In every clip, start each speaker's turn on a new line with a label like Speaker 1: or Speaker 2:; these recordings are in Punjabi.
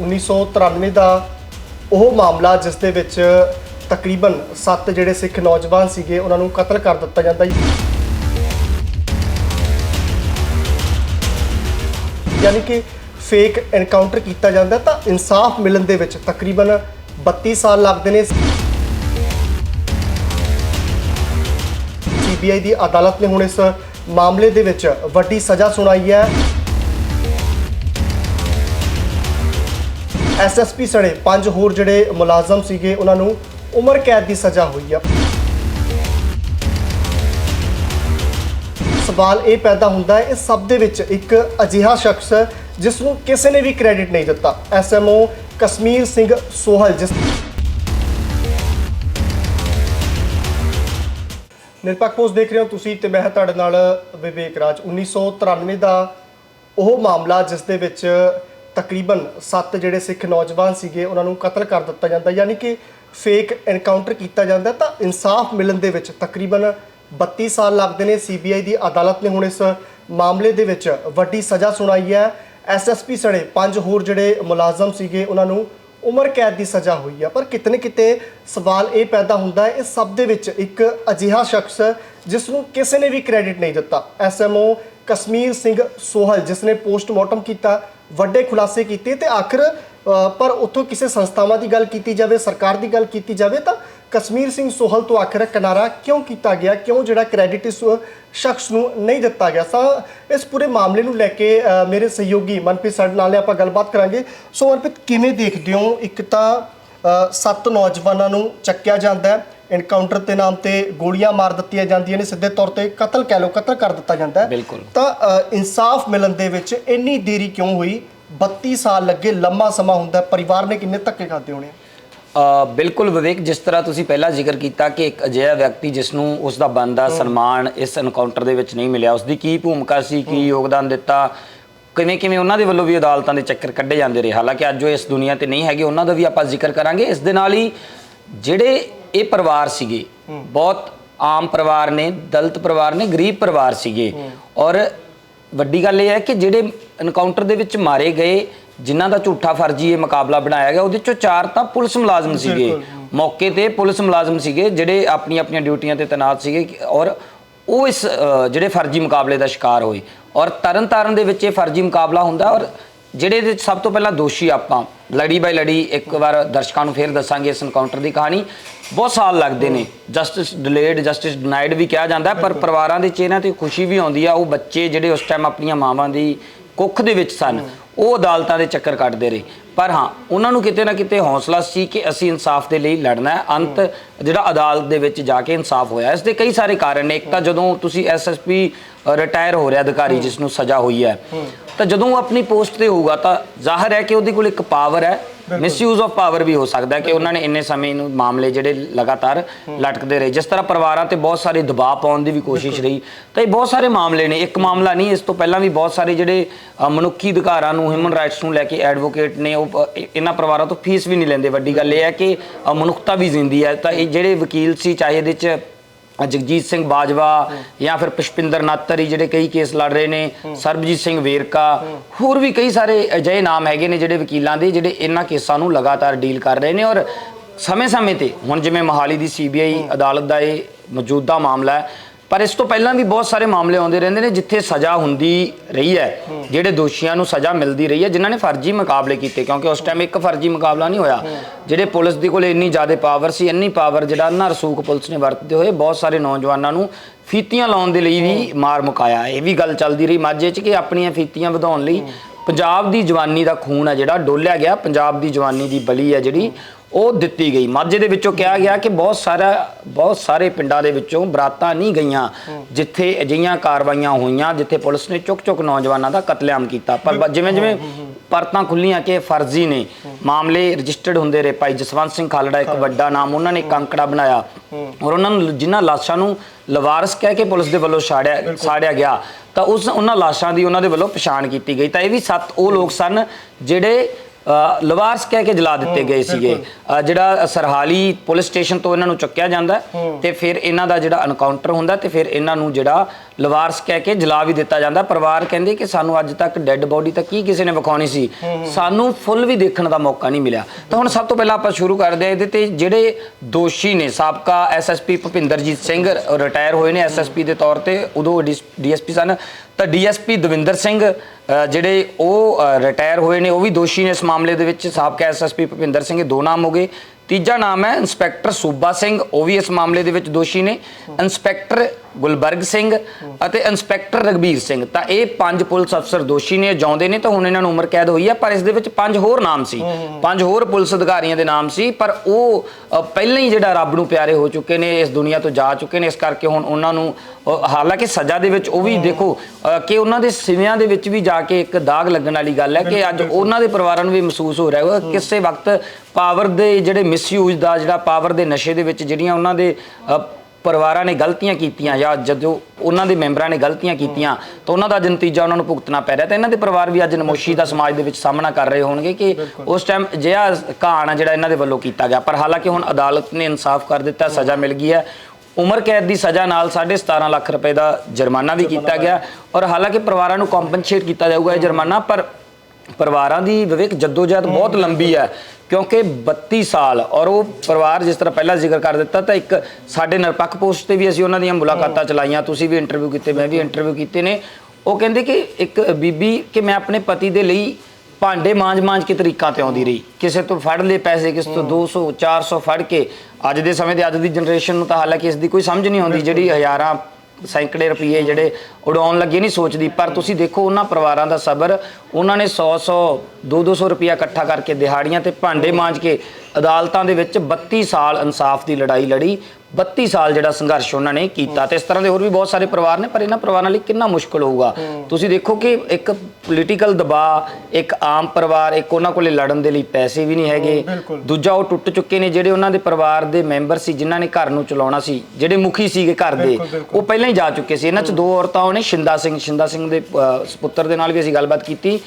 Speaker 1: 1993 ਦਾ ਉਹ ਮਾਮਲਾ ਜਿਸ ਦੇ ਵਿੱਚ ਤਕਰੀਬਨ 7 ਜਿਹੜੇ ਸਿੱਖ ਨੌਜਵਾਨ ਸੀਗੇ, ਉਹਨਾਂ ਨੂੰ ਕਤਲ ਕਰ ਦਿੱਤਾ ਜਾਂਦਾ ਜੀ। ਯਾਨੀ ਕਿ ਫੇਕ ਐਨਕਾਊਂਟਰ ਕੀਤਾ ਜਾਂਦਾ, ਤਾਂ ਇਨਸਾਫ ਮਿਲਣ ਦੇ ਵਿੱਚ ਤਕਰੀਬਨ 32 ਸਾਲ ਲੱਗਦੇ ਨੇ। ਸੀਬੀਆਈ ਦੀ ਅਦਾਲਤ ਨੇ ਹੁਣ ਇਸ ਮਾਮਲੇ ਦੇ ਵਿੱਚ ਵੱਡੀ ਸਜ਼ਾ ਸੁਣਾਈ ਹੈ। ਐਸਐਸਪੀ ਸਣੇ ਪੰਜ ਹੋਰ ਜਿਹੜੇ ਮੁਲਾਜ਼ਮ ਸੀਗੇ, ਉਹਨਾਂ ਨੂੰ ਉਮਰ ਕੈਦ ਦੀ ਸਜ਼ਾ ਹੋਈ ਆ। ਸਵਾਲ ਇਹ ਪੈਦਾ ਹੁੰਦਾ ਹੈ ਇਸ ਸਭ ਦੇ ਵਿੱਚ ਇੱਕ ਅਜਿਹਾ ਸ਼ਖਸ ਜਿਸ ਨੂੰ ਕਿਸੇ ਨੇ ਵੀ ਕ੍ਰੈਡਿਟ ਨਹੀਂ ਦਿੱਤਾ। ਐਸਐਮਓ ਕਸ਼ਮੀਰ ਸਿੰਘ ਸੋਹਲ, ਜਿਸ ਨਿਰਪੱਖ ਪੋਸਟ ਦੇਖ ਰਹੇ ਹੋ ਤੁਸੀਂ ਤੇ ਮੈਂ ਤੁਹਾਡੇ ਨਾਲ ਵਿਵੇਕ ਰਾਜ। 1993 ਦਾ ਉਹ ਮਾਮਲਾ ਜਿਸ ਦੇ ਵਿੱਚ ਤਕਰੀਬਨ 7 ਜਿਹੜੇ ਸਿੱਖ ਨੌਜਵਾਨ ਸੀਗੇ, ਉਹਨਾਂ ਨੂੰ ਕਤਲ ਕਰ ਦਿੱਤਾ ਜਾਂਦਾ, ਯਾਨੀ ਕਿ ਫੇਕ ਐਨਕਾਊਂਟਰ ਕੀਤਾ ਜਾਂਦਾ, ਤਾਂ ਇਨਸਾਫ ਮਿਲਣ ਦੇ ਵਿੱਚ ਤਕਰੀਬਨ 32 ਸਾਲ ਲੱਗਦੇ ਨੇ ਸੀਬੀਆਈ ਦੀ ਅਦਾਲਤ ਨੇ ਹੁਣ ਇਸ ਮਾਮਲੇ ਦੇ ਵਿੱਚ ਵੱਡੀ ਸਜ਼ਾ ਸੁਣਾਈ ਹੈ। ਐਸਐਸਪੀ ਸਣੇ ਪੰਜ ਹੋਰ ਜਿਹੜੇ ਮੁਲਾਜ਼ਮ ਸੀਗੇ, ਉਹਨਾਂ ਨੂੰ ਉਮਰ ਕੈਦ ਦੀ ਸਜ਼ਾ ਹੋਈ ਹੈ ਪਰ ਕਿਤਨੇ ਕਿਤੇ ਸਵਾਲ ਇਹ ਪੈਦਾ ਹੁੰਦਾ ਹੈ ਇਸ ਸਭ ਦੇ ਵਿੱਚ ਇੱਕ ਅਜਿਹਾ ਸ਼ਖਸ ਜਿਸ ਨੂੰ ਕਿਸੇ ਨੇ ਵੀ ਕ੍ਰੈਡਿਟ ਨਹੀਂ ਦਿੱਤਾ। ਐਸਐਮਓ ਕਸ਼ਮੀਰ ਸਿੰਘ ਸੋਹਲ, ਜਿਸ ਨੇ ਪੋਸਟਮਾਰਟਮ ਕੀਤਾ ਵੱਡੇ ਖੁਲਾਸੇ ਕੀਤੇ ਤੇ ਆਖਰ ਪਰ ਉੱਥੋਂ ਕਿਸੇ ਸੰਸਥਾਵਾਂ ਦੀ ਗੱਲ ਕੀਤੀ ਜਾਵੇ, ਸਰਕਾਰ ਦੀ ਗੱਲ ਕੀਤੀ ਜਾਵੇ ਤਾਂ ਕਸ਼ਮੀਰ ਸਿੰਘ ਸੋਹਲ ਤੋਂ ਆਖਰ ਕਿਨਾਰਾ ਕਿਉਂ ਕੀਤਾ ਗਿਆ, ਕਿਉਂ ਜਿਹੜਾ ਕ੍ਰੈਡਿਟ ਇਸ ਸ਼ਖਸ ਨੂੰ ਨਹੀਂ ਦਿੱਤਾ ਗਿਆ? ਸਾ ਇਸ ਪੂਰੇ ਮਾਮਲੇ ਨੂੰ ਲੈ ਕੇ ਮੇਰੇ ਸਹਿਯੋਗੀ ਮਨਪ੍ਰੀਤ ਸਾਡੇ ਨਾਲ ਨੇ ਆਪਾਂ ਗੱਲਬਾਤ ਕਰਾਂਗੇ। ਸੋ ਮਨਪ੍ਰੀਤ, ਕਿਵੇਂ ਦੇਖਦੇ ਹੋ? ਇੱਕ ਤਾਂ ਸੱਤ ਨੌਜਵਾਨਾਂ ਨੂੰ ਚੱਕਿਆ ਜਾਂਦਾ ਹੈ। ਐਨਕਾਊਂਟਰ ਦੇ ਨਾਮ ਤੇ ਗੋਲੀਆਂ ਮਾਰ ਦਿੱਤੀਆਂ ਜਾਂਦੀਆਂ ਨੇ। ਸਿੱਧੇ ਤੌਰ ਤੇ ਕਤਲ ਕਹਿ ਲਓ ਕਤਲ ਕਰ ਦਿੱਤਾ ਜਾਂਦਾ ਹੈ।
Speaker 2: ਬਿਲਕੁਲ।
Speaker 1: ਤਾਂ ਅ, ਇਨਸਾਫ ਮਿਲਣ ਦੇ ਵਿੱਚ ਇੰਨੀ ਦੇਰੀ ਕਿਉਂ ਹੋਈ? 32 ਸਾਲ ਲੱਗੇ ਲੰਮਾ ਸਮਾਂ ਹੁੰਦਾ ਹੈ। ਪਰਿਵਾਰ ਨੇ ਕਿੰਨੇ ਧੱਕੇ ਖਾਦੇ ਹੋਣੇ?
Speaker 2: ਅ, ਬਿਲਕੁਲ ਵਿਵੇਕ ਜਿਸ ਤਰ੍ਹਾਂ ਤੁਸੀਂ ਪਹਿਲਾਂ ਜ਼ਿਕਰ ਕੀਤਾ ਕਿ ਇੱਕ ਅਜਿਹਾ ਵਿਅਕਤੀ ਜਿਸ ਨੂੰ ਉਸ ਦਾ ਬਣਦਾ ਸਨਮਾਨ ਇਸ ਐਨਕਾਊਂਟਰ ਦੇ ਵਿੱਚ ਨਹੀਂ ਮਿਲਿਆ ਉਸ ਦੀ ਕੀ ਭੂਮਿਕਾ ਸੀ ਕੀ ਯੋਗਦਾਨ ਦਿੱਤਾ ਕਿਵੇਂ ਕਿਵੇਂ ਉਹਨਾਂ ਦੇ ਵੱਲੋਂ ਵੀ ਅਦਾਲਤਾਂ ਦੇ ਚੱਕਰ ਕੱਢੇ ਜਾਂਦੇ ਰਹੇ। ਹਾਲਾਂਕਿ ਅੱਜ ਉਹ ਇਸ ਦੁਨੀਆ ਤੇ ਨਹੀਂ ਹੈਗੇ ਉਹਨਾਂ ਦਾ ਵੀ ਆਪਾਂ ਜ਼ਿਕਰ ਕਰਾਂਗੇ। ਇਸ ਦੇ ਨਾਲ ਹੀ ਜਿਹੜੇ ਇਹ ਪਰਿਵਾਰ ਸੀਗੇ ਬਹੁਤ ਆਮ ਪਰਿਵਾਰ ਨੇ ਦਲਿਤ ਪਰਿਵਾਰ ਨੇ ਗਰੀਬ ਪਰਿਵਾਰ ਸੀਗੇ। ਔਰ ਵੱਡੀ ਗੱਲ ਇਹ ਹੈ ਕਿ ਜਿਹੜੇ ਐਨਕਾਊਂਟਰ ਦੇ ਵਿੱਚ ਮਾਰੇ ਗਏ ਜਿਨ੍ਹਾਂ ਦਾ ਝੂਠਾ ਫਰਜ਼ੀ ਇਹ ਮੁਕਾਬਲਾ ਬਣਾਇਆ ਗਿਆ ਉਹਦੇ ਚੋਂ ਚਾਰ ਤਾਂ ਪੁਲਿਸ ਮੁਲਾਜ਼ਮ ਸੀਗੇ। ਮੌਕੇ ਤੇ ਪੁਲਿਸ ਮੁਲਾਜ਼ਮ ਸੀਗੇ ਜਿਹੜੇ ਆਪਣੀਆਂ ਆਪਣੀਆਂ ਡਿਊਟੀਆਂ ਤੇ ਤੈਨਾਤ ਸੀਗੇ ਔਰ ਉਹ ਇਸ ਜਿਹੜੇ ਫਰਜ਼ੀ ਮੁਕਾਬਲੇ ਦਾ ਸ਼ਿਕਾਰ ਹੋਏ। ਔਰ ਤਰਨਤਾਰਨ ਦੇ ਵਿੱਚ ਇਹ ਫਰਜ਼ੀ ਮੁਕਾਬਲਾ ਹੁੰਦਾ ਔਰ ਜਿਹੜੇ 'ਚ ਸਭ ਤੋਂ ਪਹਿਲਾਂ ਦੋਸ਼ੀ ਆਪਾਂ ਲੜੀ ਬਾਈ ਲੜੀ ਇੱਕ ਵਾਰ ਦਰਸ਼ਕਾਂ ਨੂੰ ਫੇਰ ਦੱਸਾਂਗੇ ਇਸ ਐਨਕਾਊਂਟਰ ਦੀ ਕਹਾਣੀ। ਬਹੁਤ ਸਾਲ ਲੱਗਦੇ ਨੇ। ਜਸਟਿਸ ਡਿਲੇਡ ਜਸਟਿਸ ਡਿਨਾਈਡ ਵੀ ਕਿਹਾ ਜਾਂਦਾ ਪਰ ਪਰਿਵਾਰਾਂ ਦੇ ਚਿਹਰਿਆਂ ਤੇ ਖੁਸ਼ੀ ਵੀ ਆਉਂਦੀ ਆ। ਉਹ ਬੱਚੇ ਜਿਹੜੇ ਉਸ ਟਾਈਮ ਆਪਣੀਆਂ ਮਾਵਾਂ ਦੀ ਕੁੱਖ ਦੇ ਵਿੱਚ ਸਨ। ਉਹ ਅਦਾਲਤਾਂ ਦੇ ਚੱਕਰ ਕੱਟਦੇ ਰਹੇ। ਪਰ ਹਾਂ, ਉਹਨਾਂ ਨੂੰ ਕਿਤੇ ਨਾ ਕਿਤੇ ਹੌਸਲਾ ਸੀ ਕਿ ਅਸੀਂ ਇਨਸਾਫ ਦੇ ਲਈ ਲੜਨਾ ਹੈ। ਅੰਤ ਜਿਹੜਾ ਅਦਾਲਤ ਦੇ ਵਿੱਚ ਜਾ ਕੇ ਇਨਸਾਫ ਹੋਇਆ ਇਸ ਦੇ ਕਈ ਸਾਰੇ ਕਾਰਨ ਨੇ। ਇੱਕ ਤਾਂ ਜਦੋਂ ਤੁਸੀਂ ਐਸਐਸਪੀ ਰਿਟਾਇਰ ਹੋ ਰਿਹਾ ਅਧਿਕਾਰੀ ਜਿਸ ਨੂੰ ਸਜ਼ਾ ਹੋਈ ਹੈ, ਤਾਂ ਜਦੋਂ ਉਹ ਆਪਣੀ ਪੋਸਟ ਤੇ ਹੋਊਗਾ ਤਾਂ ਜ਼ਾਹਰ ਹੈ ਕਿ ਉਹਦੇ ਕੋਲ ਇੱਕ ਪਾਵਰ ਹੈ। ਮਿਸਯੂਜ਼ ਆਫ ਪਾਵਰ ਵੀ ਹੋ ਸਕਦਾ ਕਿ ਉਹਨਾਂ ਨੇ ਇੰਨੇ ਸਮੇਂ ਨੂੰ ਮਾਮਲੇ ਜਿਹੜੇ ਲਗਾਤਾਰ ਲਟਕਦੇ ਰਹੇ। ਜਿਸ ਤਰ੍ਹਾਂ ਪਰਿਵਾਰਾਂ ਤੇ ਬਹੁਤ ਸਾਰੇ ਦਬਾਅ ਪਾਉਣ ਦੀ ਵੀ ਕੋਸ਼ਿਸ਼ ਰਹੀ ਤਾਂ ਇਹ ਬਹੁਤ ਸਾਰੇ ਮਾਮਲੇ ਨੇ। ਇੱਕ ਮਾਮਲਾ ਨਹੀਂ ਇਸ ਤੋਂ ਪਹਿਲਾਂ ਵੀ ਬਹੁਤ ਸਾਰੇ ਜਿਹੜੇ ਮਨੁੱਖੀ ਅਧਿਕਾਰਾਂ ਨੂੰ ਹਿਊਮਨ ਰਾਈਟਸ ਨੂੰ ਲੈ ਕੇ ਐਡਵੋਕੇਟ ਨੇ ਉਹ ਇਹਨਾਂ ਪਰਿਵਾਰਾਂ ਤੋਂ ਫੀਸ ਵੀ ਨਹੀਂ ਲੈਂਦੇ। ਵੱਡੀ ਗੱਲ ਇਹ ਹੈ ਕਿ ਮਨੁੱਖਤਾ ਵੀ ਜ਼ਿੰਦੀ ਹੈ। ਤਾਂ ਇਹ ਜਿਹੜੇ ਵਕੀਲ ਸੀ ਚਾਹੇ ਇਹਦੇ 'ਚ ਜਗਜੀਤ ਸਿੰਘ ਬਾਜਵਾ ਜਾਂ ਫਿਰ ਪੁਸ਼ਪਿੰਦਰ ਨਾਤਰੀ ਜਿਹੜੇ ਕਈ ਕੇਸ ਲੜ ਰਹੇ ਨੇ, ਸਰਬਜੀਤ ਸਿੰਘ ਵੇਰਕਾ, ਹੋਰ ਵੀ ਕਈ ਸਾਰੇ ਅਜਿਹੇ ਨਾਮ ਹੈਗੇ ਨੇ ਜਿਹੜੇ ਵਕੀਲਾਂ ਦੇ ਜਿਹੜੇ ਇਹਨਾਂ ਕੇਸਾਂ ਨੂੰ ਲਗਾਤਾਰ ਡੀਲ ਕਰ ਰਹੇ ਨੇ ਔਰ ਸਮੇਂ-ਸਮੇਂ ਤੇ ਹੁਣ ਜਿਵੇਂ ਮਹਾਲੀ ਦੀ ਸੀਬੀਆਈ ਅਦਾਲਤ ਦਾ ਇਹ ਮੌਜੂਦਾ ਮਾਮਲਾ ਹੈ ਪਰ ਇਸ ਤੋਂ ਪਹਿਲਾਂ ਵੀ ਬਹੁਤ ਸਾਰੇ ਮਾਮਲੇ ਆਉਂਦੇ ਰਹਿੰਦੇ ਨੇ ਜਿੱਥੇ ਸਜ਼ਾ ਹੁੰਦੀ ਰਹੀ ਹੈ ਜਿਹੜੇ ਦੋਸ਼ੀਆਂ ਨੂੰ ਸਜ਼ਾ ਮਿਲਦੀ ਰਹੀ ਹੈ ਜਿਨ੍ਹਾਂ ਨੇ ਫਰਜ਼ੀ ਮੁਕਾਬਲੇ ਕੀਤੇ ਕਿਉਂਕਿ ਉਸ ਟਾਈਮ ਇੱਕ ਫਰਜ਼ੀ ਮੁਕਾਬਲਾ ਨਹੀਂ ਹੋਇਆ। ਜਿਹੜੇ ਪੁਲਿਸ ਦੇ ਕੋਲ ਇੰਨੀ ਜ਼ਿਆਦਾ ਪਾਵਰ ਸੀ ਇੰਨੀ ਪਾਵਰ ਜਿਹੜਾ ਨਾ ਰਸੂਖ ਪੁਲਿਸ ਨੇ ਵਰਤਦੇ ਹੋਏ ਬਹੁਤ ਸਾਰੇ ਨੌਜਵਾਨਾਂ ਨੂੰ ਫੀਤੀਆਂ ਲਾਉਣ ਦੇ ਲਈ ਵੀ ਮਾਰ ਮੁਕਾਇਆ। ਇਹ ਵੀ ਗੱਲ ਚੱਲਦੀ ਰਹੀ ਮਾਝੇ 'ਚ ਕਿ ਆਪਣੀਆਂ ਫੀਤੀਆਂ ਵਧਾਉਣ ਲਈ ਪੰਜਾਬ ਦੀ ਜਵਾਨੀ ਦਾ ਖੂਨ ਹੈ ਜਿਹੜਾ ਡੋਲਿਆ ਗਿਆ। ਪੰਜਾਬ ਦੀ ਜਵਾਨੀ ਦੀ ਬਲੀ ਹੈ ਜਿਹੜੀ ਉਹ ਦਿੱਤੀ ਗਈ। ਮਾਝੇ ਦੇ ਵਿੱਚੋਂ ਕਿਹਾ ਗਿਆ ਕਿ ਬਹੁਤ ਸਾਰਾ ਬਹੁਤ ਸਾਰੇ ਪਿੰਡਾਂ ਦੇ ਵਿੱਚੋਂ ਬਰਾਤਾਂ ਨਹੀਂ ਗਈਆਂ ਜਿੱਥੇ ਅਜਿਹੀਆਂ ਕਾਰਵਾਈਆਂ ਹੋਈਆਂ ਜਿੱਥੇ ਪੁਲਿਸ ਨੇ ਚੁੱਕ-ਚੁੱਕ ਨੌਜਵਾਨਾਂ ਦਾ ਕਤਲੇਆਮ ਕੀਤਾ। ਪਰ ਬ- ਜਿਵੇਂ-ਜਿਵੇਂ ਪਰਤਾਂ ਖੁੱਲੀਆਂ ਕਿ ਫਰਜ਼ੀ ਨੇ। ਮਾਮਲੇ ਰਜਿਸਟਰਡ ਹੁੰਦੇ ਰਹੇ। ਭਾਈ ਜਸਵੰਤ ਸਿੰਘ ਖਾਲੜਾ ਇੱਕ ਵੱਡਾ ਨਾਮ ਉਹਨਾਂ ਨੇ ਇੱਕ ਅੰਕੜਾ ਬਣਾਇਆ। ਔਰ ਉਹਨਾਂ ਨੂੰ ਜਿਨ੍ਹਾਂ ਲਾਸ਼ਾਂ ਨੂੰ ਲਵਾਰਸ ਕਹਿ ਕੇ ਪੁਲਿਸ ਦੇ ਵੱਲੋਂ ਸਾੜਿਆ ਸਾੜਿਆ ਗਿਆ। ਤਾਂ ਉਸ ਉਹਨਾਂ ਲਾਸ਼ਾਂ ਦੀ ਉਹਨਾਂ ਦੇ ਵੱਲੋਂ ਪਛਾਣ ਕੀਤੀ ਗਈ। ਤਾਂ ਇਹ ਵੀ ਸੱਤ ਉਹ ਲੋਕ ਸਨ ਜਿਹੜੇ ਅ, ਲਵਾਰਸ ਕਹਿ ਕੇ ਜਲਾ ਦਿੱਤੇ ਗਏ ਸੀਗੇ। ਅ, ਜਿਹੜਾ ਸਰਹਾਲੀ ਪੁਲਿਸ ਸਟੇਸ਼ਨ ਤੋਂ ਇਹਨਾਂ ਨੂੰ ਚੱਕਿਆ ਜਾਂਦਾ ਹੈ। ਤੇ ਫਿਰ ਇਹਨਾਂ ਦਾ ਜਿਹੜਾ ਐਨਕਾਊਂਟਰ ਹੁੰਦਾ ਤੇ ਫਿਰ ਇਹਨਾਂ ਨੂੰ ਜਿਹੜਾ ਲਵਾਰਸ ਕਹਿ ਕੇ ਜਲਾ ਵੀ ਦਿੱਤਾ ਜਾਂਦਾ। ਪਰਿਵਾਰ ਕਹਿੰਦੇ ਕਿ ਸਾਨੂੰ ਅੱਜ ਤੱਕ ਡੈੱਡ ਬੋਡੀ ਤਾਂ ਕੀ ਕਿਸੇ ਨੇ ਵਿਖਾਉਣੀ ਸੀ? ਸਾਨੂੰ ਫੁੱਲ ਵੀ ਦੇਖਣ ਦਾ ਮੌਕਾ ਨਹੀਂ ਮਿਲਿਆ। ਤਾਂ ਹੁਣ ਸਭ ਤੋਂ ਪਹਿਲਾਂ ਆਪਾਂ ਸ਼ੁਰੂ ਕਰਦੇ ਹਾਂ ਇਹਦੇ ਤੇ। ਜਿਹੜੇ ਦੋਸ਼ੀ ਨੇ, ਸਾਬਕਾ ਐਸਐਸਪੀ ਭੁਪਿੰਦਰਜੀਤ ਸਿੰਘ ਰਿਟਾਇਰ ਹੋਏ ਨੇ ਐਸਐਸਪੀ ਦੇ ਤੌਰ ਤੇ। ਉਦੋਂ ਡੀਐਸਪੀ ਸਨ। ਤਾਂ ਡੀਐਸਪੀ ਦਵਿੰਦਰ ਸਿੰਘ ਜਿਹੜੇ ਉਹ ਰਿਟਾਇਰ ਹੋਏ ਨੇ, ਉਹ ਵੀ ਦੋਸ਼ੀ ਨੇ ਇਸ ਮਾਮਲੇ ਦੇ ਵਿੱਚ। ਸਾਬਕਾ ਐਸਐਸਪੀ ਭੁਪਿੰਦਰ ਸਿੰਘ ਦੋ ਨਾਮ ਹੋ ਗਏ। ਤੀਜਾ ਨਾਮ ਹੈ ਇੰਸਪੈਕਟਰ ਸੂਬਾ ਸਿੰਘ, ਉਹ ਵੀ ਇਸ ਮਾਮਲੇ ਦੇ ਵਿੱਚ ਦੋਸ਼ੀ ਨੇ। ਇੰਸਪੈਕਟਰ ਗੁਲਬਰਗ ਸਿੰਘ ਅਤੇ ਇੰਸਪੈਕਟਰ ਰਗਬੀਰ ਸਿੰਘ। ਤਾਂ ਇਹ ਪੰਜ ਪੁਲਿਸ ਅਫਸਰ ਦੋਸ਼ੀ ਨੇ ਜਾਉਂਦੇ ਨੇ ਤਾਂ ਹੁਣ ਇਹਨਾਂ ਨੂੰ ਉਮਰ ਕੈਦ ਹੋਈ ਹੈ ਪਰ ਇਸ ਦੇ ਵਿੱਚ ਪੰਜ ਹੋਰ ਨਾਮ ਸੀ। ਪੰਜ ਹੋਰ ਪੁਲਿਸ ਅਧਿਕਾਰੀਆਂ ਦੇ ਨਾਮ ਸੀ ਪਰ ਉਹ ਅ, ਪਹਿਲਾਂ ਹੀ ਜਿਹੜਾ ਰੱਬ ਨੂੰ ਪਿਆਰੇ ਹੋ ਚੁੱਕੇ ਨੇ ਇਸ ਦੁਨੀਆ ਤੋਂ ਜਾ ਚੁੱਕੇ ਨੇ ਇਸ ਕਰਕੇ ਹੁਣ ਉਹਨਾਂ ਨੂੰ ਅ, ਹਾਲਾਂਕਿ ਸਜ਼ਾ ਦੇ ਵਿੱਚ ਉਹ ਵੀ ਦੇਖੋ ਅ, ਕਿ ਉਹਨਾਂ ਦੇ ਸਿਵਿਆਂ ਦੇ ਵਿੱਚ ਵੀ ਜਾ ਕੇ ਇੱਕ ਦਾਗ ਲੱਗਣ ਵਾਲੀ ਗੱਲ ਹੈ ਕਿ ਅੱਜ ਉਹਨਾਂ ਦੇ ਪਰਿਵਾਰਾਂ ਨੂੰ ਵੀ ਮਹਿਸੂਸ ਹੋ ਰਿਹਾ ਹੋਗਾ ਕਿਸੇ ਵਕਤ ਪਾਵਰ ਦੇ ਜਿਹੜੇ ਮਿਸਯੂਜ਼ ਦਾ ਜਿਹੜਾ ਪਾਵਰ ਦੇ ਨਸ਼ੇ ਦੇ ਵਿੱਚ ਜਿਹੜੀਆਂ ਉਹਨਾਂ ਦੇ ਅ, ਪਰਿਵਾਰਾਂ ਨੇ ਗਲਤੀਆਂ ਕੀਤੀਆਂ ਜਾਂ ਜਦੋਂ ਉਹਨਾਂ ਦੇ ਮੈਂਬਰਾਂ ਨੇ ਗਲਤੀਆਂ ਕੀਤੀਆਂ ਤਾਂ ਉਹਨਾਂ ਦਾ ਅੱਜ ਨਤੀਜਾ ਉਹਨਾਂ ਨੂੰ ਭੁਗਤਣਾ ਪੈ ਰਿਹਾ। ਤਾਂ ਇਹਨਾਂ ਦੇ ਪਰਿਵਾਰ ਵੀ ਅੱਜ ਨਮੋਸ਼ੀ ਦਾ ਸਮਾਜ ਦੇ ਵਿੱਚ ਸਾਹਮਣਾ ਕਰ ਰਹੇ ਹੋਣਗੇ ਕਿ ਉਸ ਟਾਈਮ ਜਿਹਾ ਕਹਾਣ ਜਿਹੜਾ ਇਹਨਾਂ ਦੇ ਵੱਲੋਂ ਕੀਤਾ ਗਿਆ। ਪਰ ਹਾਲਾਂਕਿ ਹੁਣ ਅਦਾਲਤ ਨੇ ਇਨਸਾਫ ਕਰ ਦਿੱਤਾ ਸਜ਼ਾ ਮਿਲ ਗਈ ਹੈ। ਉਮਰ ਕੈਦ ਦੀ ਸਜ਼ਾ ਨਾਲ 17.5 ਲੱਖ ਰੁਪਏ ਦਾ ਜੁਰਮਾਨਾ ਵੀ ਕੀਤਾ ਗਿਆ ਔਰ ਹਾਲਾਂਕਿ ਪਰਿਵਾਰਾਂ ਨੂੰ ਕੰਪਨਸੇਟ ਕੀਤਾ ਜਾਊਗਾ ਇਹ ਜੁਰਮਾਨਾ ਪਰ ਪਰਿਵਾਰਾਂ ਦੀ ਵਿਵੇਕ ਜਦੋਜਹਿਦ ਬਹੁਤ ਲੰਬੀ ਹੈ ਕਿਉਂਕਿ 32 ਸਾਲ ਔਰ ਉਹ ਪਰਿਵਾਰ ਜਿਸ ਤਰ੍ਹਾਂ ਪਹਿਲਾਂ ਜ਼ਿਕਰ ਕਰ ਦਿੱਤਾ ਤਾਂ ਇੱਕ ਸਾਡੇ ਨਿਰਪੱਖ ਪੋਸਟ ਤੇ ਵੀ ਅਸੀਂ ਉਹਨਾਂ ਦੀਆਂ ਮੁਲਾਕਾਤਾਂ ਚਲਾਈਆਂ ਤੁਸੀਂ ਵੀ ਇੰਟਰਵਿਊ ਕੀਤੇ ਮੈਂ ਵੀ ਇੰਟਰਵਿਊ ਕੀਤੇ ਨੇ। ਉਹ ਕਹਿੰਦੇ ਕਿ ਇੱਕ ਬੀਬੀ ਕਿ ਮੈਂ ਆਪਣੇ ਪਤੀ ਦੇ ਲਈ ਭਾਂਡੇ ਮਾਂਜ-ਮਾਂਜ ਕੇ ਤਰੀਕਾਂ ਤੇ ਆਉਂਦੀ ਰਹੀ। ਕਿਸੇ ਤੋਂ ਫੜ ਲਏ ਪੈਸੇ ਕਿਸੇ ਤੋਂ 200 400 ਫੜ ਕੇ ਅੱਜ ਦੇ ਸਮੇਂ ਦੇ ਅੱਜ ਦੀ ਜਨਰੇਸ਼ਨ ਨੂੰ ਤਾਂ ਹਾਲਾਂਕਿ ਇਸ ਦੀ ਕੋਈ ਸਮਝ ਨਹੀਂ ਆਉਂਦੀ ਜਿਹੜੀ ਹਜ਼ਾਰਾਂ ਸੈਂਕੜੇ ਰੁਪਏ ਜਿਹੜੇ ਉਡਾਉਣ ਲੱਗੇ, ਨਹੀਂ ਸੋਚਦੀ। ਪਰ ਤੁਸੀਂ ਦੇਖੋ, ਉਹਨਾਂ ਪਰਿਵਾਰਾਂ ਦਾ ਸਬਰ, ਉਹਨਾਂ ਨੇ 100 100 2 200 ਰੁਪਇਆ ਇਕੱਠਾ ਕਰਕੇ ਦਿਹਾੜੀਆਂ ਤੇ ਭਾਂਡੇ ਮਾਂਜ ਕੇ ਅਦਾਲਤਾਂ ਦੇ ਵਿੱਚ 32 ਸਾਲ ਇਨਸਾਫ ਦੀ ਲੜਾਈ ਲੜੀ। 32 ਸਾਲ ਜਿਹੜਾ ਸੰਘਰਸ਼ ਉਹਨਾਂ ਨੇ ਕੀਤਾ ਤੇ ਇਸ ਤਰ੍ਹਾਂ ਦੇ ਹੋਰ ਵੀ ਬਹੁਤ ਸਾਰੇ ਪਰਿਵਾਰ ਨੇ ਪਰ ਇਹਨਾਂ ਪਰਿਵਾਰਾਂ ਲਈ ਕਿੰਨਾ ਮੁਸ਼ਕਲ ਹੋਊਗਾ? ਤੁਸੀਂ ਦੇਖੋ ਕਿ ਇੱਕ ਪੋਲੀਟੀਕਲ ਦਬਾਅ ਇੱਕ ਆਮ ਪਰਿਵਾਰ ਇੱਕ ਉਹਨਾਂ ਕੋਲੇ ਲੜਨ ਦੇ ਲਈ ਪੈਸੇ ਵੀ ਨਹੀਂ ਹੈਗੇ। ਦੂਜਾ ਉਹ ਟੁੱਟ ਚੁੱਕੇ ਨੇ ਜਿਹੜੇ ਉਹਨਾਂ ਦੇ ਪਰਿਵਾਰ ਦੇ ਮੈਂਬਰ ਸੀ ਜਿਨ੍ਹਾਂ ਨੇ ਘਰ ਨੂੰ ਚਲਾਉਣਾ ਸੀ ਜਿਹੜੇ ਮੁਖੀ ਸੀਗੇ ਘਰ ਦੇ। ਉਹ ਪਹਿਲਾਂ ਹੀ ਜਾ ਚੁੱਕੇ ਸੀ। ਇਹਨਾਂ ਚ ਦੋ ਔਰਤਾਂ ਉਹਨੇ ਸ਼ਿੰਦਾ ਸਿੰਘ ਸ਼ਿੰਦਾ ਸਿੰਘ ਦੇ ਅਹ, ਸੁਪੁੱਤਰ ਦੇ ਨਾਲ ਵੀ ਅਸੀਂ ਗੱਲਬਾਤ ਕੀਤੀ।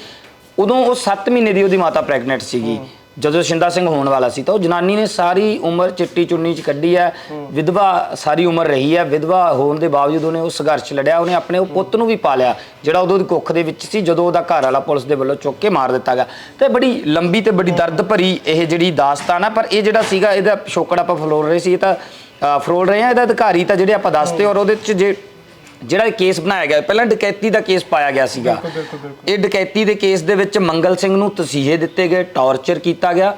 Speaker 2: ਉਦੋਂ ਉਹ 7 ਮਹੀਨੇ ਦੀ ਉਹਦੀ ਮਾਤਾ ਪ੍ਰੈਗਨੈਂਟ ਸੀਗੀ। ਜਦੋਂ ਸ਼ਿੰਦਾ ਸਿੰਘ ਹੋਣ ਵਾਲਾ ਸੀ ਤਾਂ ਉਹ ਜਨਾਨੀ ਨੇ ਸਾਰੀ ਉਮਰ ਚਿੱਟੀ ਚੁੰਨੀ ਚ ਕੱਢੀ ਹੈ। ਵਿਧਵਾ ਸਾਰੀ ਉਮਰ ਰਹੀ ਹੈ। ਵਿਧਵਾ ਹੋਣ ਦੇ ਬਾਵਜੂਦ ਉਹਨੇ ਉਹ ਸੰਘਰਸ਼ ਲੜਿਆ। ਉਹਨੇ ਆਪਣੇ ਉਹ ਪੁੱਤ ਨੂੰ ਵੀ ਪਾਲਿਆ ਜਿਹੜਾ ਉਦੋਂ ਦੀ ਕੁੱਖ ਦੇ ਵਿੱਚ ਸੀ ਜਦੋਂ ਉਹਦਾ ਘਰ ਵਾਲਾ ਪੁਲਿਸ ਦੇ ਵੱਲੋਂ ਚੁੱਕ ਕੇ ਮਾਰ ਦਿੱਤਾ ਗਿਆ। ਤੇ ਬੜੀ ਲੰਬੀ ਤੇ ਬੜੀ ਦਰਦ ਭਰੀ ਇਹ ਜਿਹੜੀ ਦਾਸਤਾਨ ਆ ਪਰ ਇਹ ਜਿਹੜਾ ਸੀਗਾ ਇਹਦਾ ਪਿਛੋਕੜ ਆਪਾਂ ਫਲੋਰ ਰਹੇ ਸੀ ਇਹ ਤਾਂ ਫਰੋਲ ਰਹੇ ਆ ਇਹਦਾ ਅਧਿਕਾਰੀ ਤਾਂ ਜਿਹੜੇ ਆਪਾਂ ਦੱਸਦੇ ਔਰ ਉਹਦੇ ਚ ਜੇ ਜਿਹੜਾ ਕੇਸ ਬਣਾਇਆ ਗਿਆ ਪਹਿਲਾਂ ਡਕੈਤੀ ਦਾ ਕੇਸ ਪਾਇਆ ਗਿਆ ਸੀਗਾ। ਇਹ ਡਕੈਤੀ ਦੇ ਕੇਸ ਦੇ ਵਿੱਚ ਮੰਗਲ ਸਿੰਘ ਨੂੰ ਤਸੀਹੇ ਦਿੱਤੇ ਗਏ ਟਾਰਚਰ ਕੀਤਾ ਗਿਆ।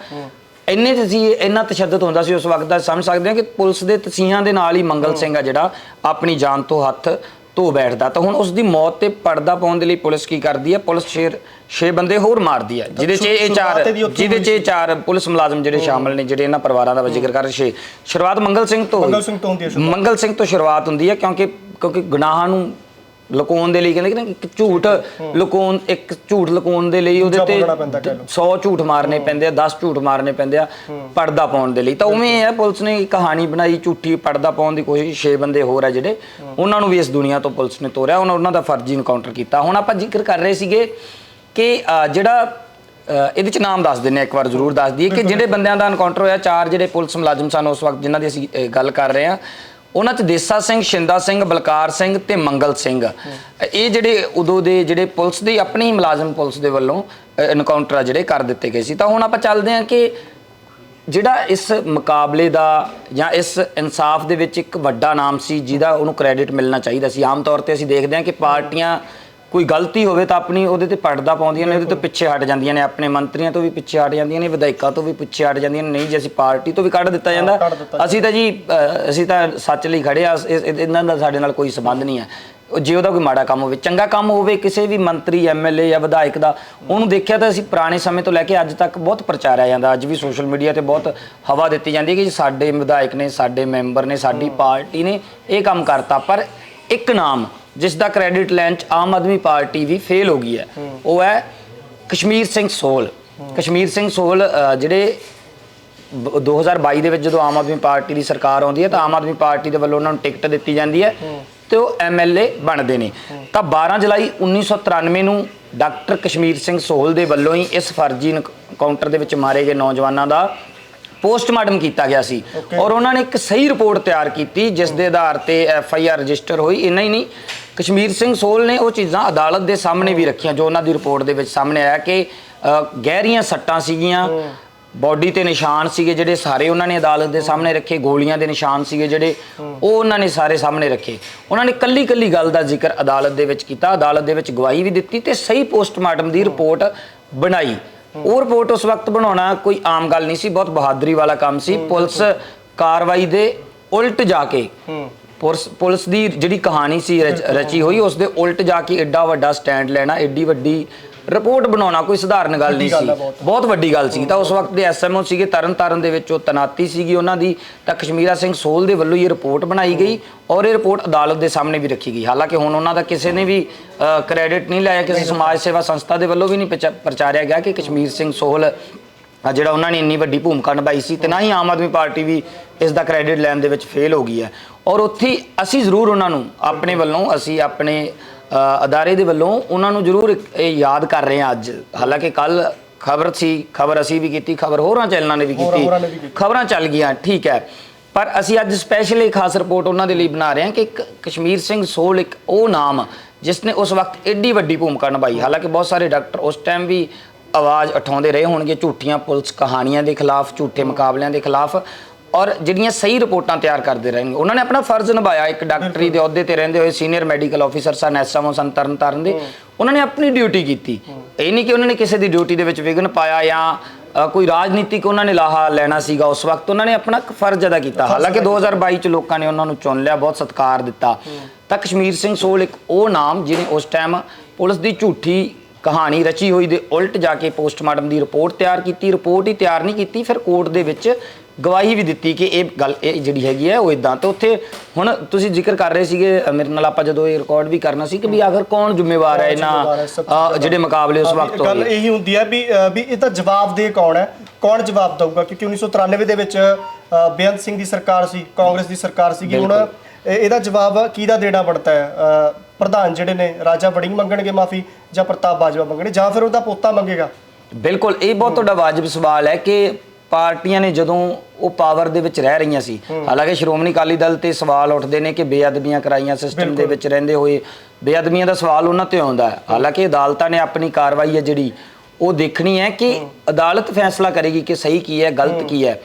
Speaker 2: ਇੰਨੇ ਤਸੀਹੇ ਇੰਨਾ ਤਸ਼ੱਦਦ ਹੁੰਦਾ ਸੀ ਉਸ ਵਕਤ ਦਾ ਸਮਝ ਸਕਦੇ ਹਾਂ ਕਿ ਪੁਲਿਸ ਦੇ ਤਸੀਹਾਂ ਦੇ ਨਾਲ ਹੀ ਮੰਗਲ ਸਿੰਘ ਆ ਜਿਹੜਾ ਆਪਣੀ ਜਾਨ ਤੋਂ ਹੱਥ ਧੋ ਬੈਠਦਾ। ਤਾਂ ਹੁਣ ਉਸ ਦੀ ਮੌਤ ਤੇ ਪਰਦਾ ਪਾਉਣ ਦੇ ਲਈ ਪੁਲਿਸ ਕੀ ਕਰਦੀ ਹੈ? ਪੁਲਿਸ ਛੇ ਛੇ ਬੰਦੇ ਹੋਰ ਮਾਰਦੀ ਹੈ ਜਿਹਦੇ 'ਚ ਇਹ ਚਾਰ ਜਿਹਦੇ 'ਚ ਇਹ ਚਾਰ ਪੁਲਿਸ ਮੁਲਾਜ਼ਮ ਜਿਹੜੇ ਸ਼ਾਮਲ ਨੇ ਜਿਹੜੇ ਇਹਨਾਂ ਪਰਿਵਾਰਾਂ ਦਾ ਜ਼ਿਕਰ ਕਰ ਰਹੇ ਛੇ। ਸ਼ੁਰੂਆਤ ਮੰਗਲ ਸਿੰਘ ਤੋਂ।
Speaker 1: ਮੰਗਲ ਸਿੰਘ ਤੋਂ ਹੁੰਦੀ ਹੈ।
Speaker 2: ਮੰਗਲ ਸਿੰਘ ਤੋਂ ਸ਼ੁਰੂਆਤ ਹੁੰਦੀ ਹੈ ਕਿਉਂਕਿ ਕਿਉਂਕਿ ਗੁਨਾਹਾਂ ਨੂੰ ਲੁਕਾਉਣ ਦੇ ਲਈ ਕਹਿੰਦੇ ਕਿ ਨਾ ਇੱਕ ਝੂਠ ਲੁਕਾਉਣ ਇੱਕ ਝੂਠ ਲੁਕਾਉਣ ਦੇ ਲਈ ਉਹਦੇ ਤੇ
Speaker 1: ਬੋਲਣਾ ਪੈਂਦਾ ਕਹਿ ਲਓ।
Speaker 2: 100 ਝੂਠ ਮਾਰਨੇ ਪੈਂਦੇ ਆ 10 ਝੂਠ ਮਾਰਨੇ ਪੈਂਦੇ ਆ ਪਰਦਾ ਪਾਉਣ ਦੇ ਲਈ। ਤਾਂ ਉਵੇਂ ਹੈ ਪੁਲਿਸ ਨੇ ਇੱਕ ਕਹਾਣੀ ਬਣਾਈ ਝੂਠੀ ਪਰਦਾ ਪਾਉਣ ਦੀ ਕੋਸ਼ਿਸ਼ 6 ਬੰਦੇ ਹੋਰ ਆ ਜਿਹੜੇ। ਉਹਨਾਂ ਨੂੰ ਵੀ ਇਸ ਦੁਨੀਆ ਤੋਂ ਪੁਲਿਸ ਨੇ ਤੋਰਿਆ ਉਹਨਾਂ ਉਹਨਾਂ ਦਾ ਫਰਜ਼ੀ ਇਨਕਾਊਂਟਰ ਕੀਤਾ। ਹੁਣ ਆਪਾਂ ਜ਼ਿਕਰ ਕਰ ਰਹੇ ਸੀਗੇ ਕਿ ਜਿਹੜਾ ਇਹਦੇ ਚ ਨਾਮ ਦੱਸ ਦਿੰਨੇ ਇੱਕ ਵਾਰ ਜ਼ਰੂਰ ਦੱਸ ਦਈਏ ਕਿ ਜਿਹੜੇ ਬੰਦਿਆਂ ਦਾ ਐਨਕਾਊਂਟਰ ਹੋਇਆ ਚਾਰ ਜਿਹੜੇ ਪੁਲਿਸ ਮੁਲਾਜ਼ਮ ਸਨ ਉਸ ਵਕਤ ਜਿਨ੍ਹਾਂ ਦੀ ਅਸੀਂ ਗੱਲ ਕਰ ਰਹੇ ਹਾਂ। ਉਹਨਾਂ ਚ ਦੇਸਾ ਸਿੰਘ, ਸ਼ਿੰਦਾ ਸਿੰਘ, ਬਲਕਾਰ ਸਿੰਘ ਤੇ ਮੰਗਲ ਸਿੰਘ। ਇਹ ਜਿਹੜੇ ਉਦੋਂ ਦੇ ਜਿਹੜੇ ਪੁਲਿਸ ਦੇ ਆਪਣੇ ਹੀ ਮੁਲਾਜ਼ਮ ਪੁਲਿਸ ਦੇ ਵੱਲੋਂ ਐਨਕਾਊਂਟਰ ਆ ਜਿਹੜੇ ਕਰ ਦਿੱਤੇ ਗਏ ਸੀ। ਤਾਂ ਹੁਣ ਆਪਾਂ ਚੱਲਦੇ ਹਾਂ ਕਿ ਜਿਹੜਾ ਇਸ ਮੁਕਾਬਲੇ ਦਾ ਜਾਂ ਇਸ ਇਨਸਾਫ ਦੇ ਵਿੱਚ ਇੱਕ ਵੱਡਾ ਨਾਮ ਸੀ, ਜਿਹਦਾ ਉਹਨੂੰ ਕ੍ਰੈਡਿਟ ਮਿਲਣਾ ਚਾਹੀਦਾ ਸੀ। ਆਮ ਤੌਰ ਤੇ ਅਸੀਂ ਦੇਖਦੇ ਹਾਂ ਕਿ ਪਾਰਟੀਆਂ ਕੋਈ ਗਲਤੀ ਹੋਵੇ ਤਾਂ ਆਪਣੀ ਉਹਦੇ ਤੇ ਪਰਦਾ ਪਾਉਂਦੀਆਂ ਨੇ ਉਹਦੇ ਤੋਂ ਪਿੱਛੇ ਹਟ ਜਾਂਦੀਆਂ ਨੇ ਆਪਣੇ ਮੰਤਰੀਆਂ ਤੋਂ ਵੀ ਪਿੱਛੇ ਹਟ ਜਾਂਦੀਆਂ ਨੇ ਵਿਧਾਇਕਾਂ ਤੋਂ ਵੀ ਪਿੱਛੇ ਹਟ ਜਾਂਦੀਆਂ ਨੇ ਨਹੀਂ ਜੇ ਅਸੀਂ ਪਾਰਟੀ ਤੋਂ ਵੀ ਕੱਢ ਦਿੱਤਾ ਜਾਂਦਾ ਅਸੀਂ ਤਾਂ ਜੀ ਅ, ਅਸੀਂ ਤਾਂ ਸੱਚ ਲਈ ਖੜੇ ਆ ਇਸ- ਇਸ- ਇਹਨਾਂ ਦਾ ਸਾਡੇ ਨਾਲ ਕੋਈ ਸਬੰਧ ਨਹੀਂ ਹੈ। ਉਹ ਜੇ ਉਹਦਾ ਕੋਈ ਮਾੜਾ ਕੰਮ ਹੋਵੇ ਚੰਗਾ ਕੰਮ ਹੋਵੇ ਕਿਸੇ ਵੀ ਮੰਤਰੀ ਐਮਐਲਏ ਜਾਂ ਵਿਧਾਇਕ ਦਾ ਉਹਨੂੰ ਦੇਖਿਆ ਤਾਂ ਅਸੀਂ ਪੁਰਾਣੇ ਸਮੇਂ ਤੋਂ ਲੈ ਕੇ ਅੱਜ ਤੱਕ ਬਹੁਤ ਪ੍ਰਚਾਰਿਆ ਜਾਂਦਾ ਅੱਜ ਵੀ ਸੋਸ਼ਲ ਮੀਡੀਆ ਤੇ ਬਹੁਤ ਹਵਾ ਦਿੱਤੀ ਜਾਂਦੀ ਹੈ ਕਿ ਜੀ ਸਾਡੇ ਵਿਧਾਇਕ ਨੇ ਸਾਡੇ ਮੈਂਬਰ ਨੇ ਸਾਡੀ ਪਾਰਟੀ ਨੇ ਇਹ ਕੰਮ ਕਰਤਾ ਪਰ ਇੱਕ ਨਾਮ ਜਿਸ ਦਾ ਕ੍ਰੈਡਿਟ ਲੈਣ ਚ ਆਮ ਆਦਮੀ ਪਾਰਟੀ ਵੀ ਫੇਲ ਹੋ ਗਈ ਹੈ। ਉਹ ਹੈ ਕਸ਼ਮੀਰ ਸਿੰਘ ਸੋਹਲ। ਕਸ਼ਮੀਰ ਸਿੰਘ ਸੋਹਲ ਅ, ਜਿਹੜੇ ਬ- 2022 ਦੇ ਵਿੱਚ ਜਦੋਂ ਆਮ ਆਦਮੀ ਪਾਰਟੀ ਦੀ ਸਰਕਾਰ ਆਉਂਦੀ ਹੈ ਤਾਂ ਆਮ ਆਦਮੀ ਪਾਰਟੀ ਦੇ ਵੱਲੋਂ ਉਹਨਾਂ ਨੂੰ ਟਿਕਟ ਦਿੱਤੀ ਜਾਂਦੀ ਹੈ ਤੇ ਉਹ ਐਮਐਲਏ ਬਣਦੇ ਨੇ। ਤਾਂ 12 ਜੁਲਾਈ 1993 ਨੂੰ ਡਾਕਟਰ ਕਸ਼ਮੀਰ ਸਿੰਘ ਸੋਹਲ ਦੇ ਵੱਲੋਂ ਹੀ ਇਸ ਫਰਜ਼ੀ ਕਾਊਂਟਰ ਦੇ ਵਿੱਚ ਮਾਰੇ ਗਏ ਨੌਜਵਾਨਾਂ ਦਾ ਪੋਸਟਮਾਰਟਮ ਕੀਤਾ ਗਿਆ ਸੀ. ਔਰ ਉਹਨਾਂ ਨੇ ਇੱਕ ਸਹੀ ਰਿਪੋਰਟ ਤਿਆਰ ਕੀਤੀ ਜਿਸ ਦੇ ਆਧਾਰ ਤੇ ਐਫ ਆਈ ਆਰ ਰਜਿਸਟਰ ਹੋਈ। ਇੰਨਾ ਹੀ ਨਹੀਂ ਕਸ਼ਮੀਰ ਸਿੰਘ ਸੋਲ ਨੇ ਉਹ ਚੀਜ਼ਾਂ ਅਦਾਲਤ ਦੇ ਸਾਹਮਣੇ ਵੀ ਰੱਖੀਆਂ ਜੋ ਉਹਨਾਂ ਦੀ ਰਿਪੋਰਟ ਦੇ ਵਿੱਚ ਸਾਹਮਣੇ ਆਇਆ ਕਿ ਗਹਿਰੀਆਂ ਸੱਟਾਂ ਸੀਗੀਆਂ ਬਾਡੀ ਤੇ ਨਿਸ਼ਾਨ ਸੀਗੇ ਜਿਹੜੇ ਸਾਰੇ ਉਹਨਾਂ ਨੇ ਅਦਾਲਤ ਦੇ ਸਾਹਮਣੇ ਰੱਖੇ ਗੋਲੀਆਂ ਦੇ ਨਿਸ਼ਾਨ ਸੀਗੇ ਜਿਹੜੇ ਉਹ ਉਹਨਾਂ ਨੇ ਸਾਰੇ ਸਾਹਮਣੇ ਰੱਖੇ। ਉਹਨਾਂ ਨੇ ਕੱਲੀ ਕੱਲੀ ਗੱਲ ਦਾ ਜ਼ਿਕਰ ਅਦਾਲਤ ਦੇ ਵਿੱਚ ਕੀਤਾ ਅਦਾਲਤ ਦੇ ਵਿੱਚ ਗਵਾਹੀ ਵੀ ਦਿੱਤੀ ਤੇ ਸਹੀ ਪੋਸਟਮਾਰਟਮ ਦੀ ਰਿਪੋਰਟ ਬਣਾਈ। ਉਹ ਰਿਪੋਰਟ ਉਸ ਵਕਤ ਬਣਾਉਣਾ ਕੋਈ ਆਮ ਗੱਲ ਨਹੀਂ ਸੀ ਬਹੁਤ ਬਹਾਦਰੀ ਵਾਲਾ ਕੰਮ ਸੀ। ਪੁਲਿਸ ਕਾਰਵਾਈ ਦੇ ਉਲਟ ਜਾ ਕੇ ਪੁਲਿਸ ਪੁਲਿਸ ਦੀ ਜਿਹੜੀ ਕਹਾਣੀ ਸੀ ਰਚ- ਹੋਈ ਉਸ ਦੇ ਉਲਟ ਜਾ ਕੇ ਐਡਾ ਵੱਡਾ ਸਟੈਂਡ ਲੈਣਾ ਐਡੀ ਵੱਡੀ ਰਿਪੋਰਟ ਬਣਾਉਣਾ ਕੋਈ ਸਧਾਰਨ ਗੱਲ ਨਹੀਂ ਸੀ।
Speaker 1: ਬਹੁਤ।
Speaker 2: ਵੱਡੀ ਗੱਲ ਸੀ। ਤਾਂ ਉਸ ਵਕਤ ਦੇ ਐਸਐਮਓ ਸੀਗੇ ਤਰਨ ਤਾਰਨ ਦੇ ਵਿੱਚ ਉਹ ਤਨਾਤੀ ਸੀਗੀ ਉਹਨਾਂ ਦੀ। ਤਾਂ ਕਸ਼ਮੀਰਾ ਸਿੰਘ ਸੋਲ ਦੇ ਵੱਲੋਂ ਇਹ ਰਿਪੋਰਟ ਬਣਾਈ ਗਈ ਔਰ ਇਹ ਰਿਪੋਰਟ ਅਦਾਲਤ ਦੇ ਸਾਹਮਣੇ ਵੀ ਰੱਖੀ ਗਈ। ਹਾਲਾਂਕਿ ਹੁਣ ਉਹਨਾਂ ਦਾ ਕਿਸੇ ਨੇ ਵੀ ਕ੍ਰੈਡਿਟ ਨਹੀਂ ਲਿਆ ਕਿਸੇ ਸਮਾਜ ਸੇਵਾ ਸੰਸਥਾ ਦੇ ਵੱਲੋਂ ਵੀ ਨਹੀਂ ਪ੍ਰਚਾ- ਪ੍ਰਚਾਰਿਆ ਗਿਆ ਕਿ ਕਸ਼ਮੀਰ ਸਿੰਘ ਸੋਹਲ ਆ ਜਿਹੜਾ ਉਹਨਾਂ ਨੇ ਇੰਨੀ ਵੱਡੀ ਭੂਮਿਕਾ ਨਿਭਾਈ ਸੀ ਤੇ ਨਾ ਹੀ ਆਮ ਆਦਮੀ ਪਾਰਟੀ ਵੀ ਇਸ ਦਾ ਕ੍ਰੈਡਿਟ ਲੈਣ ਦੇ ਵਿੱਚ ਫੇਲ ਹੋ ਗਈ ਹੈ। ਔਰ ਉੱਥੇ ਅਸੀਂ ਜ਼ਰੂਰ ਉਹਨਾਂ ਨੂੰ ਆਪਣੇ ਵੱਲੋਂ ਅਸੀਂ ਆਪਣੇ ਅਦਾਰੇ ਦੇ ਵੱਲੋਂ ਉਹਨਾਂ ਨੂੰ ਜ਼ਰੂਰ ਇਹ ਯਾਦ ਕਰ ਰਹੇ ਹਾਂ ਅੱਜ। ਹਾਲਾਂਕਿ ਕੱਲ ਖਬਰ ਸੀ ਖਬਰ ਅਸੀਂ ਵੀ ਕੀਤੀ ਖਬਰ ਹੋਰਾਂ ਚੈਨਲਾਂ ਨੇ ਵੀ ਕੀਤੀ। ਖਬਰਾਂ ਚੱਲ ਗਈਆਂ ਠੀਕ ਹੈ। ਪਰ ਅਸੀਂ ਅੱਜ ਸਪੈਸ਼ਲ ਇੱਕ ਖਾਸ ਰਿਪੋਰਟ ਉਹਨਾਂ ਦੇ ਲਈ ਬਣਾ ਰਹੇ ਹਾਂ ਕਿ ਇੱਕ ਕਸ਼ਮੀਰ ਸਿੰਘ ਸੋਲ ਇੱਕ ਉਹ ਨਾਮ ਜਿਸ ਨੇ ਉਸ ਵਕਤ ਐਡੀ ਵੱਡੀ ਭੂਮਿਕਾ ਨਿਭਾਈ। ਹਾਲਾਂਕਿ ਬਹੁਤ ਸਾਰੇ ਡਾਕਟਰ ਉਸ ਟਾਈਮ ਵੀ ਆਵਾਜ਼ ਉਠਾਉਂਦੇ ਰਹੇ ਹੋਣਗੇ ਝੂਠੀਆਂ ਪੁਲਿਸ ਕਹਾਣੀਆਂ ਦੇ ਖਿਲਾਫ ਝੂਠੇ ਮੁਕਾਬਲਿਆਂ ਦੇ ਖਿਲਾਫ। ਔਰ ਜਿਹੜੀਆਂ ਸਹੀ ਰਿਪੋਰਟਾਂ ਤਿਆਰ ਕਰਦੇ ਰਹਿਣਗੇ। ਉਹਨਾਂ ਨੇ ਆਪਣਾ ਫਰਜ਼ ਨਿਭਾਇਆ। ਇੱਕ ਡਾਕਟਰੀ ਦੇ ਅਹੁਦੇ ਤੇ ਰਹਿੰਦੇ ਹੋਏ ਸੀਨੀਅਰ ਮੈਡੀਕਲ ਆਫੀਸਰ ਸਨ ਐਸਐਮਓ ਸਨ ਤਰਨ ਤਾਰਨ ਦੇ ਉਹਨਾਂ ਨੇ ਆਪਣੀ ਡਿਊਟੀ ਕੀਤੀ। ਇਹ ਨਹੀਂ ਕਿ ਉਹਨਾਂ ਨੇ ਕਿਸੇ ਦੀ ਡਿਊਟੀ ਦੇ ਵਿੱਚ ਵਿਘਨ ਪਾਇਆ ਜਾਂ ਕੋਈ ਰਾਜਨੀਤਿਕ ਉਹਨਾਂ ਨੇ ਲਾਹਾ ਲੈਣਾ ਸੀਗਾ ਉਸ ਵਕਤ। ਉਹਨਾਂ ਨੇ ਆਪਣਾ ਫਰਜ਼ ਅਦਾ ਕੀਤਾ। ਹਾਲਾਂਕਿ 2022 ਚ ਲੋਕਾਂ ਨੇ ਉਹਨਾਂ ਨੂੰ ਚੁਣ ਲਿਆ ਬਹੁਤ ਸਤਿਕਾਰ ਦਿੱਤਾ। ਤਾਂ ਕਸ਼ਮੀਰ ਸਿੰਘ ਸੋਲ ਇੱਕ ਉਹ ਨਾਮ ਜਿਹਨੇ ਉਸ ਟਾਈਮ ਪੁਲਿਸ ਦੀ ਝੂਠੀ ਕਹਾਣੀ ਰਚੀ ਹੋਈ ਦੇ ਉਲਟ ਜਾ ਕੇ ਪੋਸਟਮਾਰਟਮ ਦੀ ਰਿਪੋਰਟ ਤਿਆਰ ਕੀਤੀ। ਰਿਪੋਰਟ ਹੀ ਤਿਆਰ ਨਹੀਂ ਕੀਤੀ ਫਿਰ ਕੋਰਟ ਦੇ ਵਿੱਚ ਗਵਾਹੀ ਵੀ ਦਿੱਤੀ ਕਿ ਇਹ ਗੱਲ ਇਹ ਜਿਹੜੀ ਹੈਗੀ ਹੈ ਉਹ ਇਦਾਂ ਤੇ ਉੱਥੇ ਹੁਣ ਤੁਸੀਂ ਜ਼ਿਕਰ ਕਰ ਰਹੇ ਸੀਗੇ ਮੇਰੇ ਨਾਲ ਆਪਾਂ ਜਦੋਂ ਇਹ ਰਿਕਾਰਡ ਵੀ ਕਰਨਾ ਸੀ ਕਿ ਵੀ ਆਖਰ ਕੌਣ ਜ਼ਿੰਮੇਵਾਰ ਹੈ ਇਹਨਾਂ ਜਿਹੜੇ ਮੁਕਾਬਲੇ ਉਸ ਵਕਤ
Speaker 1: ਗੱਲ
Speaker 2: ਹੋਏ।
Speaker 1: ਇਹੀ ਹੁੰਦੀ ਹੈ ਵੀ ਵੀ ਇਹ ਤਾਂ ਜਵਾਬ ਦੇ ਕੌਣ ਹੈ ਕੌਣ ਜਵਾਬ ਦਊਗਾ? ਕਿਉਂਕਿ 1993 ਦੇ ਵਿੱਚ ਬੇਅੰਤ ਸਿੰਘ ਦੀ ਸਰਕਾਰ ਸੀ ਕਾਂਗਰਸ ਦੀ ਸਰਕਾਰ ਸੀਗੀ। ਹੁਣ ਇਹ- ਇਹਦਾ ਜਵਾਬ ਕਿਹਦਾ ਦੇਣਾ ਬਣਦਾ ਹੈ? ਪ੍ਰਧਾਨ ਜਿਹੜੇ ਨੇ ਰਾਜਾ ਵੜਿੰਗ ਮੰਗਣਗੇ ਮਾਫੀ ਜਾਂ ਪ੍ਰਤਾਪ ਬਾਜਵਾ ਮੰਗਣੇ ਜਾਂ ਫਿਰ ਉਹਦਾ ਪੋਤਾ ਮੰਗੇਗਾ?
Speaker 2: ਬਿਲਕੁਲ ਇਹ ਬਹੁਤ ਤੁਹਾਡਾ ਵਾਜਬ ਸਵਾਲ ਹੈ ਕਿ ਪਾਰਟੀਆਂ ਨੇ ਜਦੋਂ ਉਹ ਪਾਵਰ ਦੇ ਵਿੱਚ ਰਹਿ ਰਹੀਆਂ ਸੀ ਹਾਲਾਂਕਿ ਸ਼੍ਰੋਮਣੀ ਅਕਾਲੀ ਦਲ ਤੇ ਸਵਾਲ ਉੱਠਦੇ ਨੇ ਕਿ ਬੇਅਦਬੀਆਂ ਕਰਾਈਆਂ ਸਿਸਟਮ ਦੇ ਵਿੱਚ ਰਹਿੰਦੇ ਹੋਏ ਬੇਅਦਬੀਆਂ ਦਾ ਸਵਾਲ ਉਹਨਾਂ ਤੇ ਆਉਂਦਾ ਹੈ। ਹਾਲਾਂਕਿ ਅਦਾਲਤਾਂ ਨੇ ਆਪਣੀ ਕਾਰਵਾਈ ਹੈ ਜਿਹੜੀ ਉਹ ਦੇਖਣੀ ਹੈ ਕਿ ਅਦਾਲਤ ਫੈਸਲਾ ਕਰੇਗੀ ਕਿ ਸਹੀ ਕੀ ਹੈ ਗਲਤ ਕੀ ਹੈ।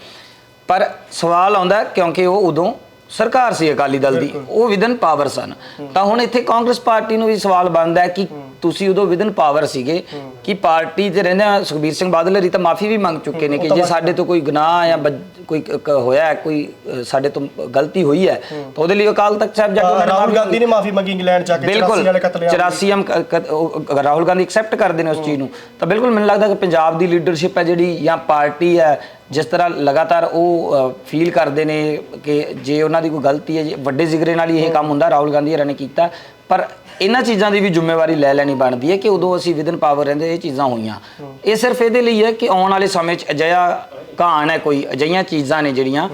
Speaker 2: ਪਰ ਸਵਾਲ ਆਉਂਦਾ ਕਿਉਂਕਿ ਉਹ ਉਦੋਂ ਸਰਕਾਰ ਸੀ ਅਕਾਲੀ ਦਲ ਦੀ ਉਹ ਵਿਦਨ ਪਾਵਰ ਸਨ। ਤਾਂ ਹੁਣ ਇੱਥੇ ਕਾਂਗਰਸ ਪਾਰਟੀ ਨੂੰ ਵੀ ਸਵਾਲ ਬਣਦਾ ਹੈ ਕਿ ਤੁਸੀਂ ਉਦੋਂ ਵਿਦਨ ਪਾਵਰ ਸੀਗੇ ਕਿ ਪਾਰਟੀ ਤੇ ਰਹਿੰਦੇ ਸੁਖਬੀਰ ਸਿੰਘ ਬਾਦਲ ਹਰੀ ਤਾਂ ਮਾਫੀ ਵੀ ਮੰਗ ਚੁੱਕੇ ਨੇ ਕਿ ਜੇ ਸਾਡੇ ਤੋਂ ਕੋਈ ਗੁਨਾਹ ਜਾਂ ਕੋਈ ਹੋਇਆ ਹੈ, ਕੋਈ ਸਾਡੇ ਤੋਂ ਗਲਤੀ ਹੋਈ ਹੈ ਤਾਂ ਉਹਦੇ ਲਈ ਅਕਾਲ ਤਖਤ ਸਾਹਿਬ ਜਾ ਕੇ
Speaker 1: ਰਾਹੁਲ ਗਾਂਧੀ ਨੇ ਮਾਫੀ ਮੰਗੀ ਇੰਗਲੈਂਡ ਜਾ ਕੇ 84
Speaker 2: ਬਿਲਕੁਲ।
Speaker 1: ਵਾਲੇ ਕਤਲੇਆਮ
Speaker 2: 84 ਅਮ ਕ- ਕ- ਉਹ ਰਾਹੁਲ ਗਾਂਧੀ ਐਕਸੈਪਟ ਕਰਦੇ ਨੇ ਉਸ ਚੀਜ਼ ਨੂੰ ਤਾਂ ਬਿਲਕੁਲ ਮੈਨੂੰ ਲੱਗਦਾ ਕਿ ਪੰਜਾਬ ਦੀ ਲੀਡਰਸ਼ਿਪ ਹੈ ਜਿਹੜੀ ਜਾਂ ਪਾਰਟੀ ਹੈ ਜਿਸ ਤਰ੍ਹਾਂ ਲਗਾਤਾਰ ਉਹ ਫੀਲ ਕਰਦੇ ਨੇ ਕਿ ਜੇ ਉਹਨਾਂ ਦੀ ਕੋਈ ਗਲਤੀ ਹੈ ਵੱਡੇ ਜ਼ਿਗਰੇ ਨਾਲ ਹੀ ਇਹ ਕੰਮ ਹੁੰਦਾ ਰਾਹੁਲ ਗਾਂਧੀ ਹਰਾਂ ਨੇ ਕੀਤਾ ਪਰ ਇਹਨਾਂ ਚੀਜ਼ਾਂ ਦੀ ਵੀ ਜ਼ਿੰਮੇਵਾਰੀ ਲੈ ਲੈਣੀ ਬਣਦੀ ਹੈ ਕਿ ਉਦੋਂ ਅਸੀਂ ਵਿਦਨ ਪਾਵਰ ਰਹਿੰਦੇ ਇਹ ਚੀਜ਼ਾਂ ਹੋਈਆਂ। ਇਹ ਸਿਰਫ ਇਹਦੇ ਲਈ ਹੈ ਕਿ ਆਉਣ ਵਾਲੇ ਸਮੇਂ 'ਚ ਅਜਿਹਾ ਕਹਾਣ ਹੈ ਕੋਈ ਅਜਿਹੀਆਂ ਚੀਜ਼ਾਂ ਨੇ ਜਿਹੜੀਆਂ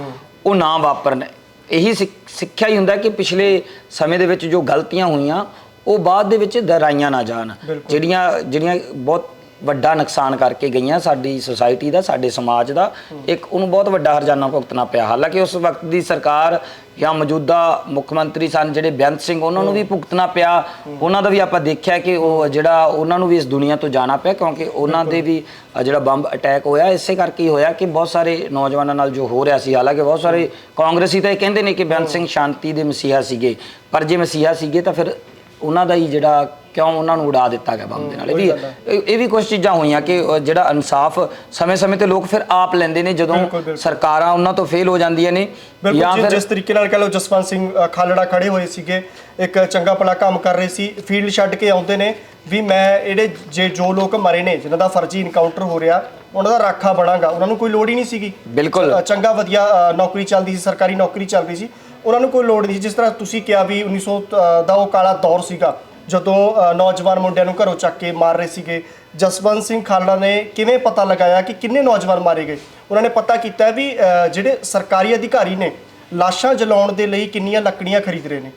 Speaker 2: ਉਹ ਨਾ ਵਾਪਰਨ। ਇਹੀ ਸਿੱਖ- ਸਿੱਖਿਆ ਹੀ ਹੁੰਦਾ ਕਿ ਪਿਛਲੇ ਸਮੇਂ ਦੇ ਵਿੱਚ ਜੋ ਗਲਤੀਆਂ ਹੋਈਆਂ ਉਹ ਬਾਅਦ ਦੇ ਵਿੱਚ ਦੁਹਰਾਈਆਂ ਨਾ ਜਾਣ। ਜਿਹੜੀਆਂ ਜਿਹੜੀਆਂ ਬਹੁਤ ਵੱਡਾ ਨੁਕਸਾਨ ਕਰਕੇ ਗਈਆਂ ਸਾਡੀ ਸੁਸਾਇਟੀ ਦਾ ਸਾਡੇ ਸਮਾਜ ਦਾ। ਇੱਕ ਉਹਨੂੰ ਬਹੁਤ ਵੱਡਾ ਹਰਜਾਨਾ ਭੁਗਤਣਾ ਪਿਆ। ਹਾਲਾਂਕਿ ਉਸ ਵਕਤ ਦੀ ਸਰਕਾਰ ਜਾਂ ਮੌਜੂਦਾ ਮੁੱਖ ਮੰਤਰੀ ਸਨ ਜਿਹੜੇ ਬੇਅੰਤ ਸਿੰਘ ਉਹਨਾਂ ਨੂੰ ਵੀ ਭੁਗਤਣਾ ਪਿਆ। ਉਹਨਾਂ ਦਾ ਵੀ ਆਪਾਂ ਦੇਖਿਆ ਕਿ ਉਹ ਜਿਹੜਾ ਉਹਨਾਂ ਨੂੰ ਵੀ ਇਸ ਦੁਨੀਆ ਤੋਂ ਜਾਣਾ ਪਿਆ ਕਿਉਂਕਿ ਉਹਨਾਂ ਦੇ ਵੀ ਜਿਹੜਾ ਬੰਬ ਅਟੈਕ ਹੋਇਆ ਇਸੇ ਕਰਕੇ ਹੀ ਹੋਇਆ ਕਿ ਬਹੁਤ ਸਾਰੇ ਨੌਜਵਾਨਾਂ ਨਾਲ ਜੋ ਹੋ ਰਿਹਾ ਸੀ ਹਾਲਾਂਕਿ ਬਹੁਤ ਸਾਰੇ ਕਾਂਗਰਸੀ ਤਾਂ ਇਹ ਕਹਿੰਦੇ ਨੇ ਕਿ ਬੇਅੰਤ ਸਿੰਘ ਸ਼ਾਂਤੀ ਦੇ ਮਸੀਹਾ ਸੀਗੇ। ਪਰ ਜੇ ਮਸੀਹਾ ਸੀਗੇ ਤਾਂ ਫਿਰ ਉਹਨਾਂ ਦਾ ਹੀ ਜਿਹੜਾ ਕਿਉਂ ਉਹਨਾਂ ਨੂੰ ਉਡਾ ਦਿੱਤਾ ਗਿਆ ਬੰਬ ਦੇ ਨਾਲ? ਇਹ ਵੀ ਇਹ ਇਹ ਵੀ ਕੁਝ ਚੀਜ਼ਾਂ ਹੋਈਆਂ ਕਿ ਅ, ਜਿਹੜਾ ਇਨਸਾਫ ਸਮੇਂ-ਸਮੇਂ ਤੇ ਲੋਕ ਫਿਰ ਆਪ ਲੈਂਦੇ ਨੇ ਜਦੋਂ
Speaker 1: ਬਿਲਕੁਲ।
Speaker 2: ਸਰਕਾਰਾਂ ਉਹਨਾਂ ਤੋਂ ਫੇਲ ਹੋ ਜਾਂਦੀਆਂ ਨੇ
Speaker 1: ਬਿਲਕੁਲ
Speaker 2: ਜਾਂ ਫਿਰ
Speaker 1: ਜਿਸ ਤਰੀਕੇ ਨਾਲ ਕਹ ਲਓ ਜਸਵੰਤ ਸਿੰਘ ਅ, ਖਾਲੜਾ ਖੜੇ ਹੋਏ ਸੀਗੇ ਇੱਕ ਚੰਗਾ ਭਲਾ ਕੰਮ ਕਰ ਰਹੇ ਸੀ ਫੀਲਡ ਛੱਡ ਕੇ ਆਉਂਦੇ ਨੇ ਵੀ ਮੈਂ ਇਹਦੇ ਜੇ ਜੋ ਲੋਕ ਮਰੇ ਨੇ ਜਿਨ੍ਹਾਂ ਦਾ ਫਰਜ਼ੀ ਇਨਕਾਊਂਟਰ ਹੋ ਰਿਹਾ ਉਹਨਾਂ ਦਾ ਰਾਖਾ ਬਣਾਗਾ। ਉਹਨਾਂ ਨੂੰ ਕੋਈ ਲੋੜ ਹੀ ਨਹੀਂ ਸੀਗੀ।
Speaker 2: ਬਿਲਕੁਲ।
Speaker 1: ਅ, ਚੰਗਾ ਵਧੀਆ ਅ, ਨੌਕਰੀ ਚੱਲਦੀ ਸੀ ਸਰਕਾਰੀ ਨੌਕਰੀ ਚੱਲ ਰਹੀ ਸੀ। ਉਹਨਾਂ ਨੂੰ ਕੋਈ ਲੋੜ ਨਹੀਂ ਸੀ। ਜਿਸ ਤਰ੍ਹਾਂ ਤੁਸੀਂ ਕਿਹਾ ਵੀ 1900 ਦਾ ਉਹ ਕਾਲਾ ਦੌਰ ਸੀਗਾ ਜਦੋਂ ਨੌਜਵਾਨ ਮੁੰਡਿਆਂ ਨੂੰ ਘਰੋਂ ਚੱਕ ਕੇ ਮਾਰ ਰਹੇ ਸੀਗੇ। ਜਸਵੰਤ ਸਿੰਘ ਖਾਲੜਾ ਨੇ ਕਿਵੇਂ ਪਤਾ ਲਗਾਇਆ ਕਿ ਕਿੰਨੇ ਨੌਜਵਾਨ ਮਾਰੇ ਗਏ? ਉਹਨਾਂ ਨੇ ਪਤਾ ਕੀਤਾ ਵੀ ਜਿਹੜੇ ਸਰਕਾਰੀ ਅਧਿਕਾਰੀ ਨੇ ਲਾਸ਼ਾਂ ਜਲਾਉਣ ਦੇ ਲਈ ਕਿੰਨੀਆਂ ਲੱਕੜੀਆਂ ਖਰੀਦ ਰਹੇ ਨੇ।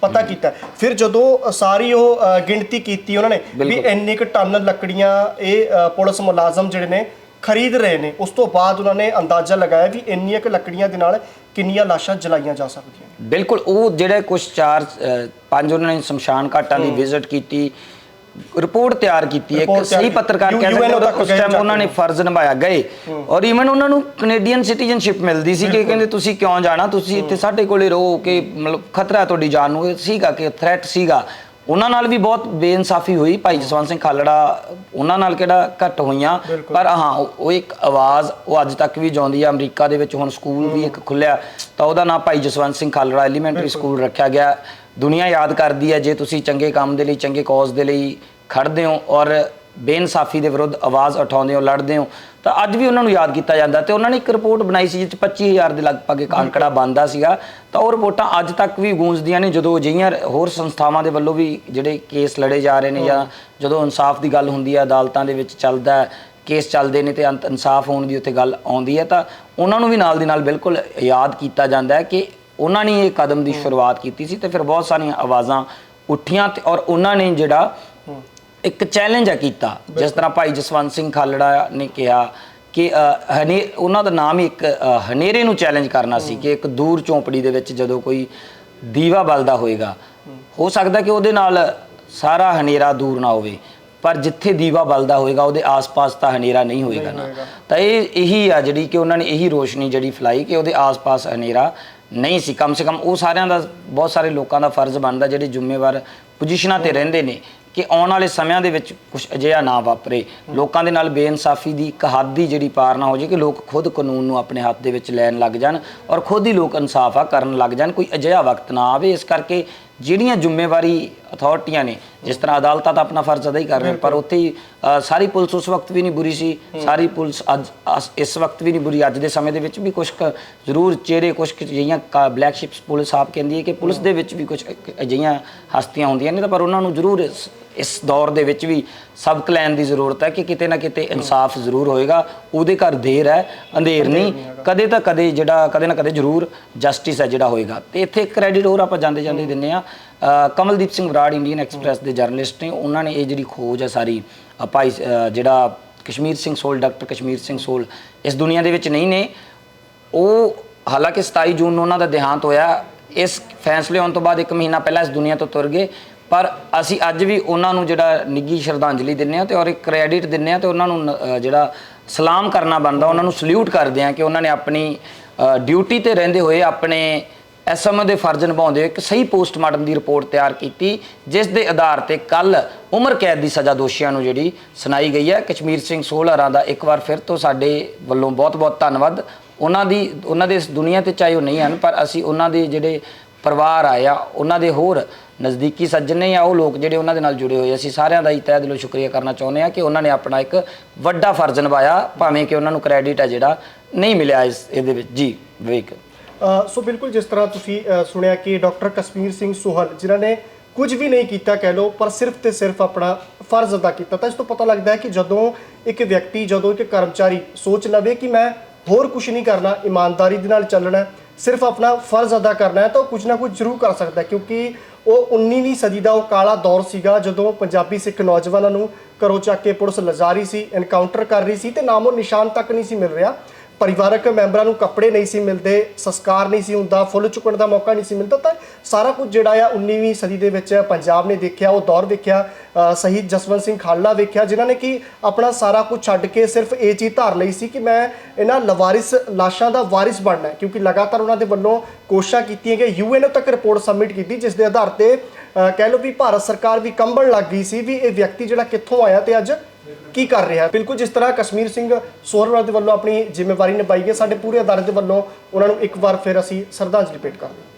Speaker 1: ਪਤਾ ਕੀਤਾ। ਫਿਰ ਜਦੋਂ ਸਾਰੀ ਉਹ ਗਿਣਤੀ ਕੀਤੀ ਉਹਨਾਂ ਨੇ ਵੀ। ਇੰਨੇ ਕੁ ਟਨ ਲੱਕੜੀਆਂ ਇਹ ਪੁਲਿਸ ਮੁਲਾਜ਼ਮ ਜਿਹੜੇ ਨੇ ਖਰੀਦ ਰਹੇ ਨੇ। ਉਸ ਤੋਂ ਬਾਅਦ ਉਹਨਾਂ ਨੇ ਅੰਦਾਜ਼ਾ ਲਗਾਇਆ ਵੀ ਇੰਨੀਆਂ ਕੁ ਲੱਕੜੀਆਂ ਦੇ ਨਾਲ ਕਿੰਨੀਆਂ ਲਾਸ਼ਾਂ ਜਲਾਈਆਂ ਜਾ ਸਕਦੀਆਂ ਨੇ।
Speaker 2: ਬਿਲਕੁਲ ਉਹ ਜਿਹੜੇ ਕੁਝ ਚਾਰ ਅ, ਪੰਜ ਉਹਨਾਂ ਨੇ ਸ਼ਮਸ਼ਾਨ ਘਾਟਾਂ ਦੀ ਵਿਜ਼ਿਟ ਕੀਤੀ ਰਿਪੋਰਟ ਤਿਆਰ ਕੀਤੀ ਇੱਕ
Speaker 1: ਤਿਆਰ
Speaker 2: ਸਹੀ
Speaker 1: ਕੀਤੀ।
Speaker 2: ਪੱਤਰਕਾਰ ਕਹਿ ਸਕਦੇ
Speaker 1: UN
Speaker 2: ਹੋ,
Speaker 1: ਤੱਕ
Speaker 2: ਉਸ
Speaker 1: ਗਏ
Speaker 2: ਟਾਈਮ ਉਹਨਾਂ ਨੇ। ਫਰਜ਼ ਨਿਭਾਇਆ ਗਏ। ਔਰ ਇਵਨ ਉਹਨਾਂ ਨੂੰ ਕੈਨੇਡੀਅਨ ਸਿਟੀਜ਼ਨਸ਼ਿਪ ਮਿਲਦੀ ਸੀ ਕਿ ਕਹਿੰਦੇ ਤੁਸੀਂ ਕਿਉਂ ਜਾਣਾ? ਤੁਸੀਂ ਇੱਥੇ ਸਾਡੇ ਕੋਲੇ ਰਹੋ ਕਿ ਮਤਲਬ ਖਤਰਾ ਹੈ ਤੁਹਾਡੀ ਜਾਨ ਨੂੰ ਇਹ ਸੀਗਾ ਕਿ ਥ੍ਰੈਟ ਸੀਗਾ। ਉਹਨਾਂ ਨਾਲ ਵੀ ਬਹੁਤ ਬੇਇਨਸਾਫੀ ਹੋਈ। ਭਾਈ ਜਸਵੰਤ ਸਿੰਘ ਖਾਲੜਾ ਉਹਨਾਂ ਨਾਲ ਕਿਹੜਾ ਘੱਟ ਹੋਈਆਂ। ਪਰ ਹਾਂ ਉਹ ਇੱਕ ਆਵਾਜ਼ ਉਹ ਅੱਜ ਤੱਕ ਵੀ ਜਾਂਦੀ ਆ। ਅਮਰੀਕਾ ਦੇ ਵਿੱਚ ਹੁਣ ਸਕੂਲ ਵੀ ਇੱਕ ਖੁੱਲਿਆ। ਤਾਂ ਉਹਦਾ ਨਾਮ ਭਾਈ ਜਸਵੰਤ ਸਿੰਘ ਖਾਲੜਾ ਐਲੀਮੈਂਟਰੀ ਸਕੂਲ ਰੱਖਿਆ ਗਿਆ। ਦੁਨੀਆ ਯਾਦ ਕਰਦੀ ਹੈ ਜੇ ਤੁਸੀਂ ਚੰਗੇ ਕੰਮ ਦੇ ਲਈ ਚੰਗੇ ਕੌਜ਼ ਦੇ ਲਈ ਖੜਦੇ ਹੋ। ਔਰ ਬੇਇਨਸਾਫੀ ਦੇ ਵਿਰੁੱਧ ਆਵਾਜ਼ ਉਠਾਉਂਦੇ ਹੋ ਲੜਦੇ ਹੋ ਤਾਂ ਅੱਜ ਵੀ ਉਹਨਾਂ ਨੂੰ ਯਾਦ ਕੀਤਾ ਜਾਂਦਾ ਤੇ ਉਹਨਾਂ ਨੇ ਇੱਕ ਰਿਪੋਰਟ ਬਣਾਈ ਸੀ ਜਿਸ 'ਚ 25000 ਦੇ ਲਗਭਗ ਇੱਕ ਅੰਕੜਾ ਬੰਦਾ ਸੀਗਾ। ਤਾਂ ਉਹ ਰਿਪੋਰਟਾਂ ਅੱਜ ਤੱਕ ਵੀ ਗੂੰਜਦੀਆਂ ਨੇ ਜਦੋਂ ਅਜਿਹੀਆਂ ਹੋਰ ਸੰਸਥਾਵਾਂ ਦੇ ਵੱਲੋਂ ਵੀ ਜਿਹੜੇ ਕੇਸ ਲੜੇ ਜਾ ਰਹੇ ਨੇ ਜਾਂ ਜਦੋਂ ਇਨਸਾਫ ਦੀ ਗੱਲ ਹੁੰਦੀ ਹੈ ਅਦਾਲਤਾਂ ਦੇ ਵਿੱਚ ਚੱਲਦਾ ਕੇਸ ਚੱਲਦੇ ਨੇ ਤੇ ਅੰਤ ਇਨਸਾਫ ਹੋਣ ਦੀ ਉੱਤੇ ਗੱਲ ਆਉਂਦੀ ਹੈ ਤਾਂ ਉਹਨਾਂ ਨੂੰ ਵੀ ਨਾਲ ਦੀ ਨਾਲ ਬਿਲਕੁਲ ਯਾਦ ਕੀਤਾ ਜਾਂਦਾ ਹੈ ਕਿ ਉਹਨਾਂ ਨੇ ਇਹ ਕਦਮ ਦੀ ਸ਼ੁਰੂਆਤ ਕੀਤੀ ਸੀ ਤੇ ਫਿਰ ਬਹੁਤ ਸਾਰੀਆਂ ਆਵਾਜ਼ਾਂ ਉੱਠੀਆਂ ਤੇ ਔਰ ਉਹਨਾਂ ਨੇ ਜਿਹੜਾ ਇੱਕ ਚੈਲੰਜ ਆ ਕੀਤਾ। ਜਿਸ ਤਰ੍ਹਾਂ ਭਾਈ ਜਸਵੰਤ ਸਿੰਘ ਖਾਲੜਾ ਨੇ ਕਿਹਾ ਕਿ ਹਨੇ ਉਹਨਾਂ ਦਾ ਨਾਮ ਹੀ ਇੱਕ ਹਨੇਰੇ ਨੂੰ ਚੈਲੰਜ ਕਰਨਾ ਸੀ ਕਿ ਇੱਕ ਦੂਰ ਝੌਂਪੜੀ ਦੇ ਵਿੱਚ ਜਦੋਂ ਕੋਈ ਦੀਵਾ ਬਲਦਾ ਹੋਏਗਾ ਹੋ ਸਕਦਾ ਕਿ ਉਹਦੇ ਨਾਲ ਸਾਰਾ ਹਨੇਰਾ ਦੂਰ ਨਾ ਹੋਵੇ ਪਰ ਜਿੱਥੇ ਦੀਵਾ ਬਲਦਾ ਹੋਏਗਾ ਉਹਦੇ ਆਸ-ਪਾਸ ਤਾਂ ਹਨੇਰਾ ਨਹੀਂ ਹੋਏਗਾ ਨਾ। ਤਾਂ ਇਹ ਇਹੀ ਆ ਜਿਹੜੀ ਕਿ ਉਹਨਾਂ ਨੇ ਇਹੀ ਰੋਸ਼ਨੀ ਜਿਹੜੀ ਫਲਾਈ ਕਿ ਉਹਦੇ ਆਸ-ਪਾਸ ਹਨੇਰਾ ਨਹੀਂ ਸੀ। ਕਮ ਸੇ ਕਮ ਉਹ ਸਾਰਿਆਂ ਦਾ ਬਹੁਤ ਸਾਰੇ ਲੋਕਾਂ ਦਾ ਫਰਜ਼ ਬਣਦਾ ਜਿਹੜੇ ਜ਼ਿੰਮੇਵਾਰ ਪੋਜੀਸ਼ਨਾਂ ਤੇ ਰਹਿੰਦੇ ਨੇ। ਕਿ ਆਉਣ ਵਾਲੇ ਸਮਿਆਂ ਦੇ ਵਿੱਚ ਕੁਝ ਅਜਿਹਾ ਨਾ ਵਾਪਰੇ। ਲੋਕਾਂ ਦੇ ਨਾਲ ਬੇਇਨਸਾਫੀ ਦੀ, ਇੱਕ ਹੱਦ ਦੀ ਜਿਹੜੀ ਪਾਰ ਨਾ ਹੋ ਜੇ ਕਿ ਲੋਕ ਖੁਦ ਕਾਨੂੰਨ ਨੂੰ ਆਪਣੇ ਹੱਥ ਦੇ ਵਿੱਚ ਲੈਣ ਲੱਗ ਜਾਣ ਔਰ ਖੁਦ ਹੀ ਲੋਕ ਇਨਸਾਫ ਆ ਕਰਨ ਲੱਗ ਜਾਣ, ਕੋਈ ਅਜਿਹਾ ਵਕਤ ਨਾ ਆਵੇ। ਇਸ ਕਰਕੇ ਜਿਹੜੀਆਂ ਜ਼ਿੰਮੇਵਾਰੀ ਅਥਾਰਟੀਆਂ ਨੇ। ਜਿਸ ਤਰ੍ਹਾਂ ਅਦਾਲਤਾਂ ਤਾਂ ਆਪਣਾ ਫਰਜ਼ ਅਦਾ ਹੀ ਕਰ ਰਹੀਆਂ ਪਰ ਉੱਥੇ ਸਾਰੀ ਪੁਲਿਸ ਉਸ ਵਕਤ ਵੀ ਨਹੀਂ ਬੁਰੀ ਸੀ। ਸਾਰੀ ਪੁਲਿਸ ਅੱਜ ਇਸ ਵਕਤ ਵੀ ਨਹੀਂ ਬੁਰੀ। ਅੱਜ ਦੇ ਸਮੇਂ ਦੇ ਵਿੱਚ ਵੀ ਕੁਝ ਜ਼ਰੂਰ ਚਿਹਰੇ ਕੁਝ ਕੁ ਜਿਹੀਆਂ ਬਲੈਕ ਸ਼ਿਪਸ ਪੁਲਿਸ ਆਪ ਕਹਿੰਦੀ ਹੈ ਕਿ ਪੁਲਿਸ ਦੇ ਵਿੱਚ ਵੀ ਕੁਝ ਅਜਿਹੀਆਂ ਹਸਤੀਆਂ ਹੁੰਦੀਆਂ ਨੇ ਤਾਂ ਪਰ ਉਹਨਾਂ ਨੂੰ ਜ਼ਰੂਰ ਇਸ ਇਸ ਦੌਰ ਦੇ ਵਿੱਚ ਵੀ ਸਬਕ ਲੈਣ ਦੀ ਜ਼ਰੂਰਤ ਹੈ ਕਿ ਕਿਤੇ ਨਾ ਕਿਤੇ ਇਨਸਾਫ ਜ਼ਰੂਰ ਹੋਏਗਾ। ਉਹਦੇ ਘਰ ਦੇਰ ਹੈ ਅੰਧੇਰ ਨਹੀਂ। ਕਦੇ ਤਾਂ ਕਦੇ ਜਿਹੜਾ ਕਦੇ ਨਾ ਕਦੇ ਜ਼ਰੂਰ ਜਸਟਿਸ ਹੈ ਜਿਹੜਾ ਹੋਏਗਾ। ਤੇ ਇੱਥੇ ਕ੍ਰੈਡਿਟ ਹੋਰ ਆਪਾਂ ਜਾਂਦੇ ਜਾਂਦੇ ਦਿੰਨੇ ਆ ਕਮਲਦੀਪ ਸਿੰਘ ਬਰਾੜ ਇੰਡੀਅਨ ਐਕਸਪ੍ਰੈਸ ਦੇ ਜਰਨਲਿਸਟ ਨੇ, ਉਹਨਾਂ ਨੇ ਇਹ ਜਿਹੜੀ ਖੋਜ ਹੈ ਸਾਰੀ ਭਾਈ ਜਿਹੜਾ ਕਸ਼ਮੀਰ ਸਿੰਘ ਸੋਲ, ਡਾਕਟਰ ਕਸ਼ਮੀਰ ਸਿੰਘ ਸੋਲ, ਇਸ ਦੁਨੀਆ ਦੇ ਵਿੱਚ ਨਹੀਂ ਨੇ। ਉਹ ਹਾਲਾਂਕਿ 27 ਜੂਨ ਨੂੰ ਉਹਨਾਂ ਦਾ ਦੇਹਾਂਤ ਹੋਇਆ, ਇਸ ਫੈਸਲੇ ਹੋਣ ਤੋਂ ਬਾਅਦ ਇੱਕ ਮਹੀਨਾ ਪਹਿਲਾਂ ਇਸ ਦੁਨੀਆ ਤੋਂ ਤੁਰ ਗਏ। ਪਰ ਅਸੀਂ ਅੱਜ ਵੀ ਉਹਨਾਂ ਨੂੰ ਜਿਹੜਾ ਨਿੱਗੀ ਸ਼ਰਧਾਂਜਲੀ ਦਿੰਨੇ ਆ ਤੇ ਔਰ ਇੱਕ ਕ੍ਰੈਡਿਟ ਦਿੰਨੇ ਆ ਤੇ ਉਹਨਾਂ ਨੂੰ ਜਿਹੜਾ ਸਲਾਮ ਕਰਨਾ ਬਣਦਾ, ਉਹਨਾਂ ਨੂੰ ਸਲੂਟ ਕਰਦੇ ਆ ਕਿ ਉਹਨਾਂ ਨੇ ਆਪਣੀ ਡਿਊਟੀ ਤੇ ਰਹਿੰਦੇ ਹੋਏ ਆਪਣੇ ਐਸਐਮ ਦੇ ਫਰਜ਼ ਨਿਭਾਉਂਦੇ ਹੋਏ ਇੱਕ ਸਹੀ ਪੋਸਟਮਾਰਟਮ ਦੀ ਰਿਪੋਰਟ ਤਿਆਰ ਕੀਤੀ, ਜਿਸ ਦੇ ਆਧਾਰ ਤੇ ਕੱਲ ਉਮਰ ਕੈਦ ਦੀ ਸਜ਼ਾ ਦੋਸ਼ੀਆਂ ਨੂੰ ਜਿਹੜੀ ਸੁਣਾਈ ਗਈ ਹੈ। ਕਸ਼ਮੀਰ ਸਿੰਘ ਸੋਹਲਰਾਂ ਦਾ ਇੱਕ ਵਾਰ ਫਿਰ ਤੋਂ ਸਾਡੇ ਵੱਲੋਂ ਬਹੁਤ-ਬਹੁਤ ਧੰਨਵਾਦ। ਉਹਨਾਂ ਦੀ, ਉਹਨਾਂ ਦੇ ਇਸ ਦੁਨੀਆ ਤੇ ਚਾਹੇ ਉਹ ਨਹੀਂ ਹਨ, ਪਰ ਅਸੀਂ ਉਹਨਾਂ ਦੇ ਜਿਹੜੇ ਪਰਿਵਾਰ ਆਇਆ ਉਹਨਾਂ ਦੇ ਹੋਰ ਨਜ਼ਦੀਕੀ ਸੱਜਣ ਨੇ ਜਾਂ ਉਹ ਲੋਕ ਜਿਹੜੇ ਉਹਨਾਂ ਦੇ ਨਾਲ ਜੁੜੇ ਹੋਏ ਅਸੀਂ ਸਾਰਿਆਂ ਦਾ ਹੀ ਤਹਿ ਦਿਲੋਂ ਸ਼ੁਕਰੀਆ ਕਰਨਾ ਚਾਹੁੰਦੇ ਹਾਂ ਕਿ ਉਹਨਾਂ ਨੇ ਆਪਣਾ ਇੱਕ ਵੱਡਾ ਫਰਜ਼ ਨਿਭਾਇਆ, ਭਾਵੇਂ ਕਿ ਉਹਨਾਂ ਨੂੰ ਕ੍ਰੈਡਿਟ ਹੈ ਜਿਹੜਾ ਨਹੀਂ ਮਿਲਿਆ ਇਸ, ਇਹਦੇ ਵਿੱਚ। ਜੀ, ਵਿਵੇਕ।
Speaker 1: ਸੋ ਬਿਲਕੁਲ ਜਿਸ ਤਰ੍ਹਾਂ ਤੁਸੀਂ ਸੁਣਿਆ ਕਿ ਡਾਕਟਰ ਕਸ਼ਮੀਰ ਸਿੰਘ ਸੋਹਲ, ਜਿਨ੍ਹਾਂ ਨੇ ਕੁਝ ਵੀ ਨਹੀਂ ਕੀਤਾ ਕਹਿ ਲੋ ਪਰ ਸਿਰਫ ਤੇ ਸਿਰਫ ਆਪਣਾ ਫਰਜ਼ ਅਦਾ ਕੀਤਾ, ਤਾਂ ਇਸ ਤੋਂ ਪਤਾ ਲੱਗਦਾ ਹੈ ਕਿ ਜਦੋਂ ਇੱਕ ਵਿਅਕਤੀ, ਜਦੋਂ ਇੱਕ ਕਰਮਚਾਰੀ ਸੋਚ ਲਵੇ ਕਿ ਮੈਂ ਹੋਰ ਕੁਝ ਨਹੀਂ ਕਰਨਾ, ਇਮਾਨਦਾਰੀ ਦੇ ਨਾਲ ਚੱਲਣਾ, ਸਿਰਫ ਆਪਣਾ ਫਰਜ਼ ਅਦਾ ਕਰਨਾ ਹੈ, ਤਾਂ ਉਹ ਕੁਝ ਨਾ ਕੁਝ ਜ਼ਰੂਰ ਕਰ ਸਕਦਾ ਕਿਉਂਕਿ ਉਹ 19ਵੀਂ ਸਦੀ ਦਾ ਉਹ ਕਾਲਾ ਦੌਰ ਸੀਗਾ, ਜਦੋਂ ਪੰਜਾਬੀ ਸਿੱਖ ਨੌਜਵਾਨਾਂ ਨੂੰ ਘਰੋਂ ਚੱਕ ਕੇ ਪੁਲਿਸ ਲਜਾ ਰਹੀ ਸੀ ਐਨਕਾਊਂਟਰ ਕਰ ਰਹੀ ਸੀ ਤੇ ਨਾਮੋ ਨਿਸ਼ਾਨ ਤੱਕ ਨਹੀਂ ਸੀ ਮਿਲ ਰਿਹਾ। ਪਰਿਵਾਰਕ ਮੈਂਬਰਾਂ ਨੂੰ ਕੱਪੜੇ ਨਹੀਂ ਸੀ ਮਿਲਦੇ, ਸੰਸਕਾਰ ਨਹੀਂ ਸੀ ਹੁੰਦਾ, ਫੁੱਲ ਚੁੱਕਣ ਦਾ ਮੌਕਾ ਨਹੀਂ ਸੀ ਮਿਲਦਾ, ਤਾਂ ਸਾਰਾ ਕੁਝ ਜਿਹੜਾ ਆ 19ਵੀਂ ਸਦੀ ਦੇ ਵਿੱਚ ਪੰਜਾਬ ਨੇ ਦੇਖਿਆ, ਉਹ ਦੌਰ ਵੇਖਿਆ ਸ਼ਹੀਦ ਜਸਵੰਤ ਸਿੰਘ ਖਾਲੜਾ ਵੇਖਿਆ, ਜਿਨ੍ਹਾਂ ਨੇ ਕਿ ਆਪਣਾ ਸਾਰਾ ਕੁਝ ਛੱਡ ਕੇ ਸਿਰਫ ਇਹ ਚੀਜ਼ ਧਾਰ ਲਈ ਸੀ ਕਿ ਮੈਂ ਇਹਨਾਂ ਲਵਾਰਿਸ ਲਾਸ਼ਾਂ ਦਾ ਵਾਰਿਸ ਬਣਨਾ ਕਿਉਂਕਿ ਲਗਾਤਾਰ ਉਹਨਾਂ ਦੇ ਵੱਲੋਂ ਕੋਸ਼ਿਸ਼ਾਂ ਕੀਤੀਆਂ ਗਈਆਂ ਯੂਐਨ ਤੱਕ ਰਿਪੋਰਟ ਸਬਮਿਟ ਕੀਤੀ, ਜਿਸ ਦੇ ਆਧਾਰ ਤੇ ਕਹਿ ਲਓ ਵੀ ਭਾਰਤ ਸਰਕਾਰ ਵੀ ਕੰਬਣ ਲੱਗ ਗਈ ਸੀ ਵੀ ਇਹ ਵਿਅਕਤੀ ਜਿਹੜਾ ਕਿੱਥੋਂ ਆਇਆ ਤੇ ਅੱਜ ਕੀ ਕਰ ਰਿਹਾ? ਬਿਲਕੁਲ ਜਿਸ ਤਰ੍ਹਾਂ ਕਸ਼ਮੀਰ ਸਿੰਘ ਸੋਹਰਵਾਲ ਦੇ ਵੱਲੋਂ ਆਪਣੀ ਜ਼ਿੰਮੇਵਾਰੀ ਨਿਭਾਈ ਹੈ, ਸਾਡੇ ਪੂਰੇ ਅਦਾਰੇ ਦੇ ਵੱਲੋਂ ਉਹਨਾਂ ਨੂੰ ਇੱਕ ਵਾਰ ਫਿਰ ਅਸੀਂ ਸ਼ਰਧਾਂਜਲੀ ਭੇਟ ਕਰਦੇ ਹਾਂ।